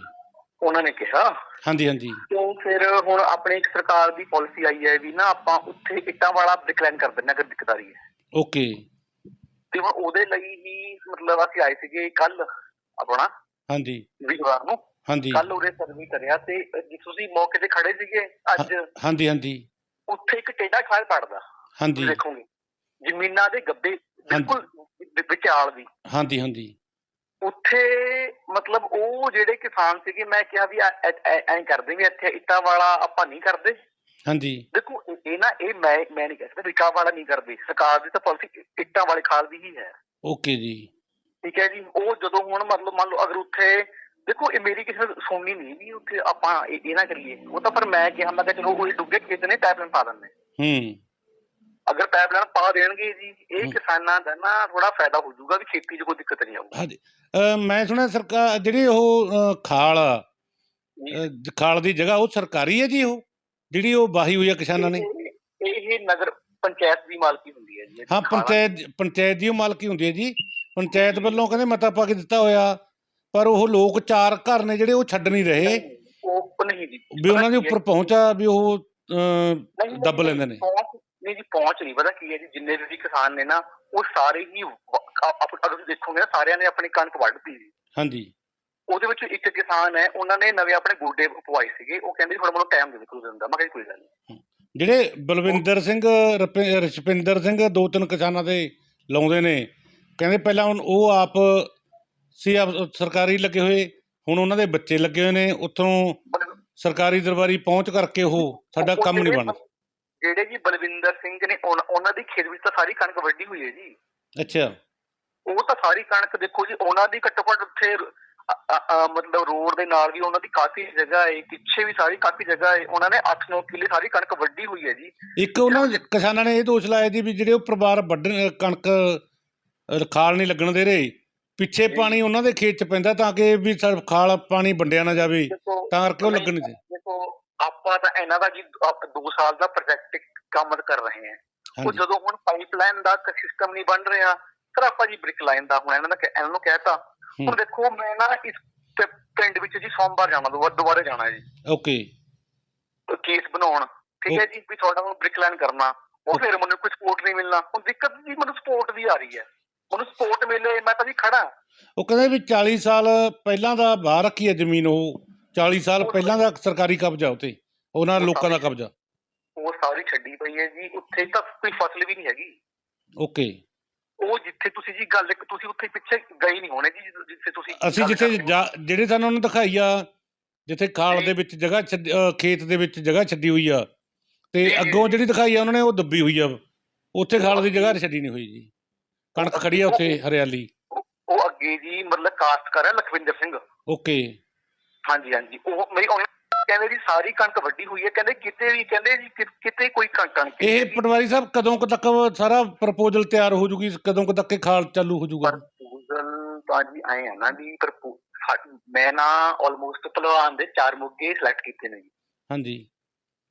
ਉਹਨਾਂ ਨੇ ਕਿਹਾ। ਹਾਂਜੀ ਹਾਂਜੀ। ਤੋਂ ਫਿਰ ਹੁਣ ਆਪਣੇ ਇੱਕ ਸਰਕਾਰ ਦੀ ਪਾਲਿਸੀ ਆਈ ਹੈ ਵੀ ਨਾ ਆਪਾਂ ਉੱਥੇ ਇੱਟਾਂ ਵਾਲਾ ਡਿਕਲਾਈਨ ਕਰ ਹਾਂ ਅਗਰ ਦਿੱਕਤ ਆ ਰਹੀ ਹੈ। ਓਕੇ। ਤੇ ਹੁਣ ਉਹਦੇ ਲਈ ਹੀ ਮਤਲਬ ਅਸੀਂ ਆਏ ਸੀਗੇ ਕੱਲ ਆਪਣਾ ਹਾਂਜੀ। ਵੀਰਵਾਰ ਨੂੰ। ਹਾਂਜੀ। ਕੱਲ ਉਹਦੇ ਸਰਵੇ ਕਰਿਆ ਤੇ ਜੇ ਤੁਸੀਂ ਮੌਕੇ ਤੇ ਖੜੇ ਸੀਗੇ ਅੱਜ ਹਾਂਜੀ ਹਾਂਜੀ। ਉੱਥੇ ਇੱਕ ਟੇਡਾ ਖਾਲ ਪੜਦਾ। ਹਾਂਜੀ। ਦੇਖੋਗੇ। ਜ਼ਮੀਨਾਂ ਦੇ ਗੱਬੇ ਬਿਲਕੁਲ ਵਿਚਾਲ ਦੀ ਹਾਂਜੀ ਹਾਂਜੀ। ਉੱਥੇ ਮਤਲਬ ਉਹ ਜਿਹੜੇ ਕਿਸਾਨ ਸੀਗੇ ਮੈਂ ਕਿਹਾ ਵੀ ਐ- ਕਰਦੇ ਵੀ ਇੱਥੇ ਇੱਟਾਂ ਵਾਲਾ ਆਪਾਂ ਨਹੀਂ ਕਰਦੇ। ਹਾਂਜੀ। ਦੇਖੋ ਇਹ- ਨਾ ਇਹ ਮੈਂ ਮੈਂ ਨਹੀਂ ਕਹਿ ਸਕਦਾ ਵਿਕਾ ਵਾਲਾ ਨਹੀਂ ਕਰਦੇ। ਸਰਕਾਰ ਦੀ ਤਾਂ ਪਾਲਿਸੀ ਇੱਟਾਂ ਵਾਲੇ ਖਾਲ ਦੀ ਹੀ ਹੈ। ਓਕੇ ਜੀ। ਠੀਕ ਹੈ ਜੀ ਉਹ ਜਦੋਂ ਹੁਣ ਮਤਲਬ ਮੰਨ ਲਓ ਅਗਰ ਉੱਥੇ ਦੇਖੋ ਇਹ ਮੇਰੀ ਕਿਸੇ ਨੇ ਸੁਣਨੀ ਨਹੀਂ ਵੀ ਉੱਥੇ ਆਪਾਂ ਇਹ ਨਾ ਕਰੀਏ। ਉਹ ਤਾਂ ਪਰ ਮੈਂ ਕਿਹਾ ਮੈਂ ਕਿਹਾ ਚਲੋ ਉਹ ਡੁੱਗੇ ਖੇਤ ਨੇ ਪਾਈਪਲਾਈਨ ਪਾ ਦਿੰਦੇ। ਹੂੰ। ਅਗਰ ਪਾਈਪਲਾਈਨ ਪਾ ਦੇਣਗੇ ਜੀ ਇਹ। ਕਿਸਾਨਾਂ ਦਾ ਨਾ ਥੋੜਾ ਫਾਇਦਾ ਹੋ ਜਾਊਗਾ ਵੀ ਖੇਤੀ 'ਚ ਕੋਈ ਦਿੱਕਤ ਨਹੀਂ ਆਊਗੀ। ਹਾਂਜੀ। ਮੈਂ ਸੁਣਿਆ ਸਰਕਾਰ ਜਿਹੜੀ ਉਹ ਖਾਲ ਖਾਲ ਦੀ ਜਗ੍ਹਾ ਉਹ ਸਰਕਾਰੀ ਹੈ ਜੀ ਉਹ? ਜਿਹੜੀ ਉਹ ਵਾਹੀ ਹੋਈ ਆ ਕਿਸਾਨਾਂ ਨੇ? ਇਹ ਨਗਰ ਪੰਚਾਇਤ ਦੀ ਮਾਲਕੀ ਹੁੰਦੀ ਹੈ ਜੀ। ਹਾਂ। ਪੰਚਾਇਤ ਪੰਚਾਇਤ ਦੀ ਮਾਲਕੀ ਹੁੰਦੀ ਹੈ ਜੀ। ਪੰਚਾਇਤ ਵੱਲੋਂ ਕਹਿੰਦੇ ਮਤਾ ਪਾ ਕੇ ਦਿੱਤਾ ਹੋਇਆ ਪਰ ਉਹ ਲੋਕ ਚਾਰ ਘਰ ਨੇ ਜਿਹੜੇ ਉਹ ਛੱਡ ਨਹੀਂ ਰਹੇ। ਉਹ ਨਹੀਂ ਜੀ। ਵੀ ਉਹਨਾਂ ਦੇ ਹੈ? ਉੱਪਰ ਪਹੁੰਚਾ ਵੀ ਉਹ ਦੱਬ ਲੈਂਦੇ ਨੇ। ਨਹੀਂ ਜੀ ਪਹੁੰਚ ਨਹੀਂ। ਪਤਾ ਕੀ ਹੈ ਜੀ ਜਿੰਨੇ ਵੀ ਕਿਸਾਨ ਨੇ ਨਾ ਉਹ ਸਾਰੇ ਹੀ ਅਗਰ ਤੁਸੀਂ ਦੇਖੋਗੇ ਨਾ ਸਾਰਿਆਂ ਨੇ ਆਪਣੀ ਕਣਕ ਵੱਢਤੀ ਜੀ। ਹਾਂਜੀ। ਉਹਦੇ ਵਿੱਚ ਇੱਕ ਕਿਸਾਨ ਹੈ ਉਹਨਾਂ ਨੇ ਨਵੇਂ ਆਪਣੇ ਗੋਡੇ ਪਵਾਏ ਸੀਗੇ। ਉਹ ਕਹਿੰਦੇ ਥੋੜਾ ਮੈਨੂੰ ਟਾਈਮ ਦੇ ਦਿਓ ਕੁਝ ਦਿਨ ਦਾ ਮੈਂ ਕਿਹਾ ਕੋਈ ਗੱਲ ਨਹੀਂ। ਜਿਹੜੇ ਬਲਵਿੰਦਰ ਸਿੰਘ ਰਸ਼ਪਿੰਦਰ ਸਿੰਘ ਦੋ ਤਿੰਨ ਕਿਸਾਨਾਂ ਦੇ ਲਾਉਂਦੇ ਨੇ ਕਹਿੰਦੇ ਪਹਿਲਾਂ ਹੁਣ ਉਹ ਆਪ ਸੀ ਸਰਕਾਰੀ ਲੱਗੇ ਹੋਏ ਹੁਣ ਉਹਨਾਂ ਦੇ ਬੱਚੇ ਲੱਗੇ ਹੋਏ ਨੇ। ਉੱਥੋਂ ਸਰਕਾਰੀ ਦਰਬਾਰੀ ਪਹੁੰਚ ਕਰਕੇ ਉਹ ਸਾਡਾ ਕੰਮ ਨਹੀਂ ਬਣਦਾ। ਜਿਹੜੇ ਜੀ ਬਲਵਿੰਦਰ ਸਿੰਘ ਨੇ ਉਹਨਾਂ ਦੀ ਖੇਤ ਵਿੱਚ ਤਾਂ ਸਾਰੀ ਕਣਕ ਵੱਢੀ ਹੋਈ ਹੈ ਜੀ। ਅੱਛਾ। ਉਹ ਤਾਂ ਸਾਰੀ ਕਣਕ ਦੇਖੋ ਜੀ ਉਹਨਾਂ ਦੀ ਘੱਟੋ ਘੱਟ ਉੱਥੇ ਮਤਲਬ ਰੋਡ ਦੇ ਨਾਲ ਵੀ ਉਹਨਾਂ ਦੀ ਕਾਫੀ ਜਗ੍ਹਾ ਹੈ ਪਿੱਛੇ ਵੀ ਸਾਰੀ ਕਾਫੀ ਜਗ੍ਹਾ ਹੈ। ਉਹਨਾਂ ਨੇ 8-9 ਕਿੱਲੇ ਸਾਰੀ ਕਣਕ ਵੱਢੀ ਹੋਈ ਹੈ ਜੀ। ਇੱਕ ਉਹਨਾਂ ਕਿਸਾਨਾਂ ਨੇ ਇਹ ਦੋਸ਼ ਲਾਇਆ ਜੀ ਵੀ ਜਿਹੜੇ ਉਹ ਪਰਿਵਾਰ ਵੱਢਣ ਕਣਕ ਖਾਲ ਨਹੀਂ ਲੱਗਣ ਦੇ ਰਹੇ। ਪਿੱਛੇ ਪਾਣੀ ਉਹਨਾਂ ਦੇ ਖੇਤ 'ਚ ਪੈਂਦਾ ਤਾਂ ਕਿ ਵੀ ਖਾਲ ਪਾਣੀ ਵੰਡਿਆ ਨਾ ਜਾਵੇ। ਤਾਂ ਕਰਕੇ ਉਹ ਲੱਗਣ ਦੇ। ਦੇਖੋ ਆਪਾਂ ਤਾਂ ਇਹਨਾਂ ਦਾ ਜੀ 2 ਸਾਲ ਦਾ ਪ੍ਰੋਜੈਕਟ ਕੰਮ ਕਰ ਰਹੇ ਹਾਂ। ਉਹ ਜਦੋਂ ਹੁਣ ਪਾਈਪਲਾਈਨ ਦਾ ਸਿਸਟਮ ਨਹੀਂ ਬਣ ਰਿਹਾ ਫਿਰ ਆਪਾਂ ਜੀ ਬ੍ਰਿਕ ਲਾਈਨ ਦਾ ਹੁਣ ਇਹਨਾਂ ਨੇ ਕਹਿ- ਇਹਨਾਂ ਨੂੰ ਕਹਿਤਾ। ਹੁਣ। ਦੇਖੋ ਮੈਂ ਨਾ ਇਸ ਪਿੰਡ ਵਿੱਚ ਜੀ ਸੋਮਵਾਰ ਜਾਣਾ ਦੁਬਾਰਾ ਜਾਣਾ ਜੀ। ਓਕੇ। ਕੇਸ ਬਣਾਉਣ। ਠੀਕ ਹੈ ਜੀ ਵੀ ਤੁਹਾਡਾ ਹੁਣ ਬ੍ਰਿਕ ਲਾਈਨ ਕਰਨਾ। ਉਹ ਫਿਰ ਮੈਨੂੰ ਕੋਈ ਸਪੋਰਟ ਨਹੀਂ ਮਿਲਣਾ। ਹੁਣ ਦਿੱਕਤ ਜੀ ਮੈਨੂੰ ਸਪੋਰਟ ਦੀ ਆ ਰਹੀ ਹੈ। ਮੈਨੂੰ ਸਪੋਰਟ ਮਿਲੇ ਮੈਂ ਤਾਂ ਜੀ ਖੜਾ ਉਹ ਕਹਿੰਦੇ ਵੀ 40 ਸਾਲ ਪਹਿਲਾਂ ਦਾ ਬਾਹਰ ਰੱਖੀ ਹੈ ਜ਼ਮੀਨ ਉਹ। 40 ਸਾਲ ਪਹਿਲਾਂ ਦਾ ਸਰਕਾਰੀ ਕਬਜ਼ਾ ਉਤੇ ਉਹਨਾਂ ਲੋਕਾਂ ਦਾ ਕਬਜ਼ਾ। ਉਹ ਸਾਰੀ ਛੱਡੀ ਪਈ ਹੈ ਜੀ ਉੱਥੇ ਤਾਂ ਕੋਈ ਫਸਲ ਵੀ ਨਹੀਂ ਹੈਗੀ। ਓਕੇ। ਉਹ ਜਿੱਥੇ ਤੁਸੀਂ ਜੀ ਗੱਲ ਤੁਸੀਂ ਉੱਥੇ ਪਿੱਛੇ ਗਏ ਨਹੀਂ ਹੋਣੇ ਜੀ ਜਿੱਥੇ ਤੁਸੀਂ ਅਸੀਂ ਜਿੱਥੇ ਹੋ। ਜਿਹੜੇ ਸਾਨੂੰ ਉਹਨੂੰ ਦਿਖਾਈ ਆ ਜਿੱਥੇ ਖਾਲ ਦੇ ਵਿੱਚ ਜਗ੍ਹਾ ਖੇਤ ਦੇ ਵਿੱਚ ਜਗ੍ਹਾ ਛੱਡੀ ਹੋਈ ਆ ਤੇ ਅੱਗੋਂ। ਜਿਹੜੀ ਦਿਖਾਈ ਆ ਉਹਨਾਂ ਨੇ ਉਹ ਦੱਬੀ ਹੋਈ ਆ। ਉੱਥੇ ਖਾਲ ਦੀ ਜਗ੍ਹਾ ਛੱਡੀ ਨਹੀਂ ਹੋਈ ਜੀ। ਕਣਕ ਖੜੀ ਆ ਉੱਥੇ ਹਰਿਆਲੀ। ਉਹ ਅੱਗੇ ਜੀ ਮਤਲਬ ਕਾਸਟ ਕਰ ਰਿਹਾ ਲਖਵਿੰਦਰ ਸਿੰਘ। ਓਕੇ। ਹਾਂਜੀ ਹਾਂਜੀ। ਉਹ ਮੇਰੀ ਉਹ ਕਹਿੰਦੇ ਜੀ ਸਾਰੀ ਕਣਕ ਵੱਡੀ ਹੋਈ ਹੈ। ਕਹਿੰਦੇ ਕਿਤੇ ਵੀ ਕਹਿੰਦੇ ਜੀ ਕਿ- ਕਿਤੇ ਕੋਈ ਕਣਕ ਕਣਕ ਇਹ। ਪਟਵਾਰੀ ਸਾਹਿਬ ਕਦੋਂ ਕੁ ਤੱਕ ਸਾਰਾ ਪ੍ਰਪੋਜ਼ਲ ਤਿਆਰ ਹੋ ਜੂਗੀ? ਕਦੋਂ ਕੁ ਤੱਕ ਇਹ ਖਾਲ ਚਾਲੂ ਹੋ ਜੂਗਾ? ਪ੍ਰਪੋਜ਼ਲ ਤਾਂ ਜੀ ਆਏ ਆ ਨਾ ਵੀ ਪ੍ਰਪੋ- ਸਾ- ਮੈਂ ਨਾ ਆਲਮੋਸਟ ਪਹਿਲਵਾਨ ਦੇ ਚਾਰ ਮੁੱਗੇ ਸਿਲੈਕਟ ਕੀਤੇ ਨੇ ਜੀ। ਹਾਂਜੀ।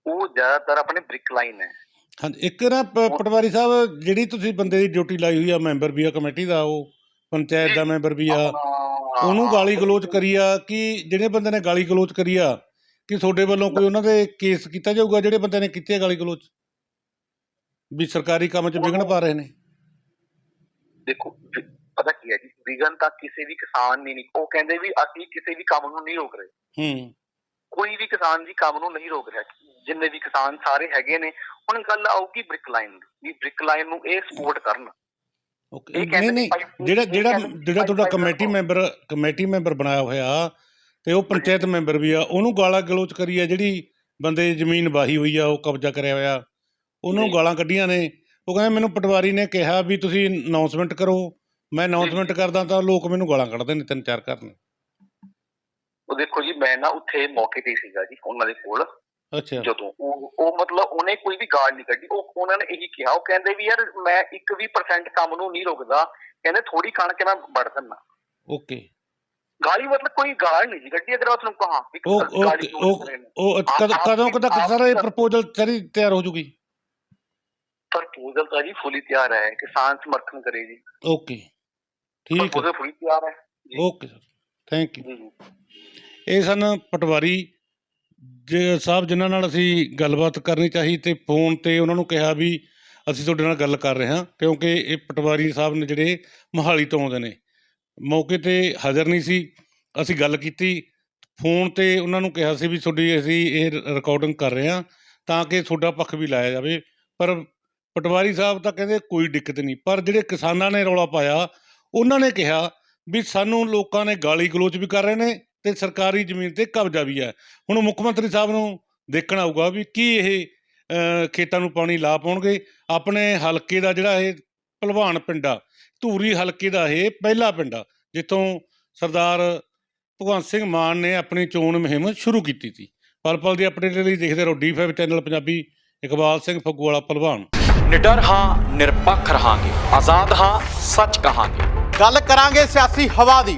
ਉਹ ਜ਼ਿਆਦਾਤਰ ਆਪਣੇ ਬ੍ਰਿਕ ਲਾਈਨ ਹੈ। ਹਾਂਜੀ। ਇੱਕ ਨਾ ਪ- ਪਟਵਾਰੀ ਸਾਹਿਬ ਜਿਹੜੀ ਤੁਸੀਂ ਬੰਦੇ ਦੀ ਡਿਊਟੀ ਲਾਈ ਹੋਈ ਆ ਮੈਂਬਰ ਵੀ ਆ ਕਮੇਟੀ ਦਾ ਉਹ ਪੰਚਾਇਤ ਦਾ ਮੈਂਬਰ ਵੀ ਆ। ਉਹਨੂੰ ਗਾਲੀ ਗਲੋਚ ਕਰੀ ਆ ਕਿ ਜਿਹੜੇ ਬੰਦੇ ਨੇ ਗਾਲੀ ਗਲੋਚ ਕਰੀ ਆ ਕਿ ਤੁਹਾਡੇ ਵੱਲੋਂ ਕੋਈ ਉਹਨਾਂ ਦੇ ਕੇਸ ਕੀਤਾ ਜਾਊਗਾ ਜਿਹੜੇ ਬੰਦੇ ਨੇ ਕੀਤੇ ਗਾਲੀ ਗਲੋਚ? ਵੀ ਸਰਕਾਰੀ ਕੰਮ 'ਚ ਵਿਘਨ ਪਾ ਰਹੇ ਨੇ। ਦੇਖੋ ਪਤਾ ਕੀ ਹੈ ਜੀ ਵਿਗਨ ਤਾਂ ਕਿਸੇ ਵੀ ਕਿਸਾਨ ਨੇ ਨਹੀਂ। ਉਹ ਕਹਿੰਦੇ ਵੀ ਅਸੀਂ ਕਿਸੇ ਵੀ ਕੰਮ ਨੂੰ ਨਹੀਂ ਰੋਕ ਰਹੇ। ਹੂੰ। ਕੋਈ ਵੀ ਕਿਸਾਨ ਜੀ ਕੰਮ ਨੂੰ ਨਹੀਂ ਰੋਕ ਰਿਹਾ। ਜਿੰਨੇ ਵੀ ਕਿਸਾਨ ਸਾਰੇ ਹੈਗੇ ਨੇ ਹੁਣ ਗੱਲ ਆਊਗੀ ਬ੍ਰਿਕ ਲਾਈਨ ਦੀ। ਬ੍ਰਿਕ ਲਾਈਨ ਨੂੰ ਇਹ ਸਪੋਰਟ ਕਰਨ। ਓਕੇ ਨਹੀਂ ਨਹੀਂ ਜਿਹੜਾ ਜਿਹੜਾ ਜਿਹੜਾ ਤੁਹਾਡਾ ਕਮੇਟੀ ਮੈਂਬਰ ਕਮੇਟੀ ਮੈਂਬਰ ਬਣਾਇਆ ਹੋਇਆ ਤੇ ਉਹ ਪੰਚਾਇਤ ਮੈਂਬਰ ਵੀ ਆ ਉਹਨੂੰ ਗਾਲਾਂ ਗਲੋਚ ਕਰੀ ਆ ਜਿਹੜੀ ਬੰਦੇ ਜ਼ਮੀਨ ਵਾਹੀ ਹੋਈ ਆ ਉਹ ਕਬਜ਼ਾ ਕਰਿਆ ਹੋਇਆ ਉਹਨੂੰ। ਗਾਲਾਂ ਕੱਢੀਆਂ ਨੇ। ਉਹ ਕਹਿੰਦਾ ਮੈਨੂੰ ਪਟਵਾਰੀ ਨੇ ਕਿਹਾ ਵੀ ਤੁਸੀਂ ਅਨਾਉਂਸਮੈਂਟ ਕਰੋ ਮੈਂ ਅਨਾਉਂਸਮੈਂਟ ਕਰਦਾ ਤਾਂ ਲੋਕ ਮੈਨੂੰ ਗਾਲਾਂ ਕੱਢਦੇ ਨੇ ਤਿੰਨ ਚਾਰ ਘਰ ਨੇ। ਉਹ ਦੇਖੋ ਜੀ ਮੈਂ ਨਾ ਉੱਥੇ ਮੌਕੇ ਤੇ ਸੀਗਾ ਜੀ ਉਹਨਾਂ ਦੇ ਕੋਲ। ਅੱਛਾ। ਜਦੋਂ ਉਹ ਉਹ ਮਤਲਬ ਉਹਨੇ ਕੋਈ ਵੀ ਗਾਲ ਨਹੀਂ ਕੱਢੀ। ਉਹ ਉਹਨਾਂ ਨੇ ਇਹੀ ਕਿਹਾ। ਉਹ ਕਹਿੰਦੇ ਵੀ ਯਾਰ ਮੈਂ ਇੱਕ ਵੀ ਪਰਸੈਂਟ ਕੰਮ ਨੂੰ ਨਹੀਂ ਰੋਕਦਾ। ਕਹਿੰਦੇ ਥੋੜੀ ਕਣਕ ਮੈਂ ਵੜ ਦਿੰਦਾ। ਓਕੇ। ਗਾਲੀ ਮਤਲਬ ਕੋਈ ਗਾਲ ਨਹੀਂ ਜੀ ਕੱਢੀ। ਅਗਰ ਤੁਹਾਨੂੰ ਕਹਾਂ ਉਹ ਉਹ ਉਹ ਨੇ। ਕਦੋਂ ਕਦੋਂ ਤੱਕ ਸਾਰਾ ਇਹ ਪ੍ਰਪੋਜ਼ਲ ਸਾਰੀ ਤਿਆਰ ਹੋ ਜੂਗੀ? ਪ੍ਰਪੋਜ਼ਲ ਤਾਂ ਜੀ ਫੁੱਲੀ ਤਿਆਰ ਹੈ। ਕਿਸਾਨ ਸਮਰਥਨ ਕਰੇ ਜੀ। ਓਕੇ। ਠੀਕ ਹੈ। ਪ੍ਰਪੋਜ਼ਲ ਫੁੱਲੀ ਤਿਆਰ ਹੈ। Okay sir. ਥੈਂਕ ਯੂ ਇਹ ਸਨ ਪਟਵਾਰੀ ਜੇ ਸਾਹਿਬ, ਜਿਨ੍ਹਾਂ ਨਾਲ ਅਸੀਂ ਗੱਲਬਾਤ ਕਰਨੀ ਚਾਹੀ ਤੇ ਫੋਨ ਤੇ ਉਹਨਾਂ ਨੂੰ ਕਿਹਾ ਵੀ ਅਸੀਂ ਤੁਹਾਡੇ ਨਾਲ ਗੱਲ ਕਰ ਰਹੇ ਹਾਂ, ਕਿਉਂਕਿ ਇਹ ਪਟਵਾਰੀ ਸਾਹਿਬ ਨੇ ਜਿਹੜੇ ਮੋਹਾਲੀ ਤੋਂ ਆਉਂਦੇ ਨੇ, ਮੌਕੇ ਤੇ ਹਾਜ਼ਰ ਨਹੀਂ ਸੀ, ਅਸੀਂ ਗੱਲ ਕੀਤੀ, ਫੋਨ ਤੇ ਉਹਨਾਂ ਨੂੰ ਕਿਹਾ ਸੀ ਵੀ ਤੁਹਾਡੀ ਅਸੀਂ ਇਹ ਰਿਕਾਰਡਿੰਗ ਕਰ ਰਹੇ ਹਾਂ ਤਾਂ ਕਿ ਤੁਹਾਡਾ ਪੱਖ ਵੀ ਲਾਇਆ ਜਾਵੇ, ਪਰ ਪਟਵਾਰੀ ਸਾਹਿਬ ਤਾਂ ਕਹਿੰਦੇ ਕੋਈ ਦਿੱਕਤ ਨਹੀਂ, ਪਰ ਜਿਹੜੇ ਕਿਸਾਨਾਂ ਨੇ ਰੌਲਾ ਪਾਇਆ, ਉਹਨਾਂ ਨੇ ਕਿਹਾ ਵੀ ਸਾਨੂੰ ਲੋਕਾਂ ਨੇ ਗਾਲੀ ਗਲੋਚ ਵੀ ਕਰ ਰਹੇ ਨੇ ਤੇ ਸਰਕਾਰੀ ਜ਼ਮੀਨ ਤੇ ਕਬਜ਼ਾ ਵੀ ਹੈ। ਹੁਣ ਮੁੱਖ ਮੰਤਰੀ ਸਾਹਿਬ ਨੂੰ ਦੇਖਣਾ ਆਊਗਾ ਵੀ ਕੀ ਇਹ ਖੇਤਾਂ ਨੂੰ ਪਾਣੀ ਲਾ ਪਾਉਣਗੇ। ਆਪਣੇ ਹਲਕੇ ਦਾ ਜਿਹੜਾ ਇਹ ਭਲਵਾਨ ਪਿੰਡਾ ਧੂਰੀ ਹਲਕੇ ਦਾ ਇਹ ਪਹਿਲਾ ਪਿੰਡਾ ਜਿੱਥੋਂ ਸਰਦਾਰ ਭਗਵੰਤ ਸਿੰਘ ਮਾਨ ਨੇ ਆਪਣੀ ਚੋਣ ਮੁਹਿੰਮ ਸ਼ੁਰੂ ਕੀਤੀ ਸੀ। ਪਲ ਪਲ ਦੀ ਅਪਡੇਟ ਲਈ ਦੇਖਦੇ ਰਹੋ D five channel Punjabi Iqbal Singh Phagguwala ਭਲਵਾਨ ਨਿਡਰ ਹਾਂ ਨਿਰਪੱਖ ਰਹਾਂਗੇ ਆਜ਼ਾਦ ਹਾਂ ਸੱਚ ਕਹਾਂਗੇ। ਗੱਲ ਕਰਾਂਗੇ ਸਿਆਸੀ ਹਵਾ ਦੀ।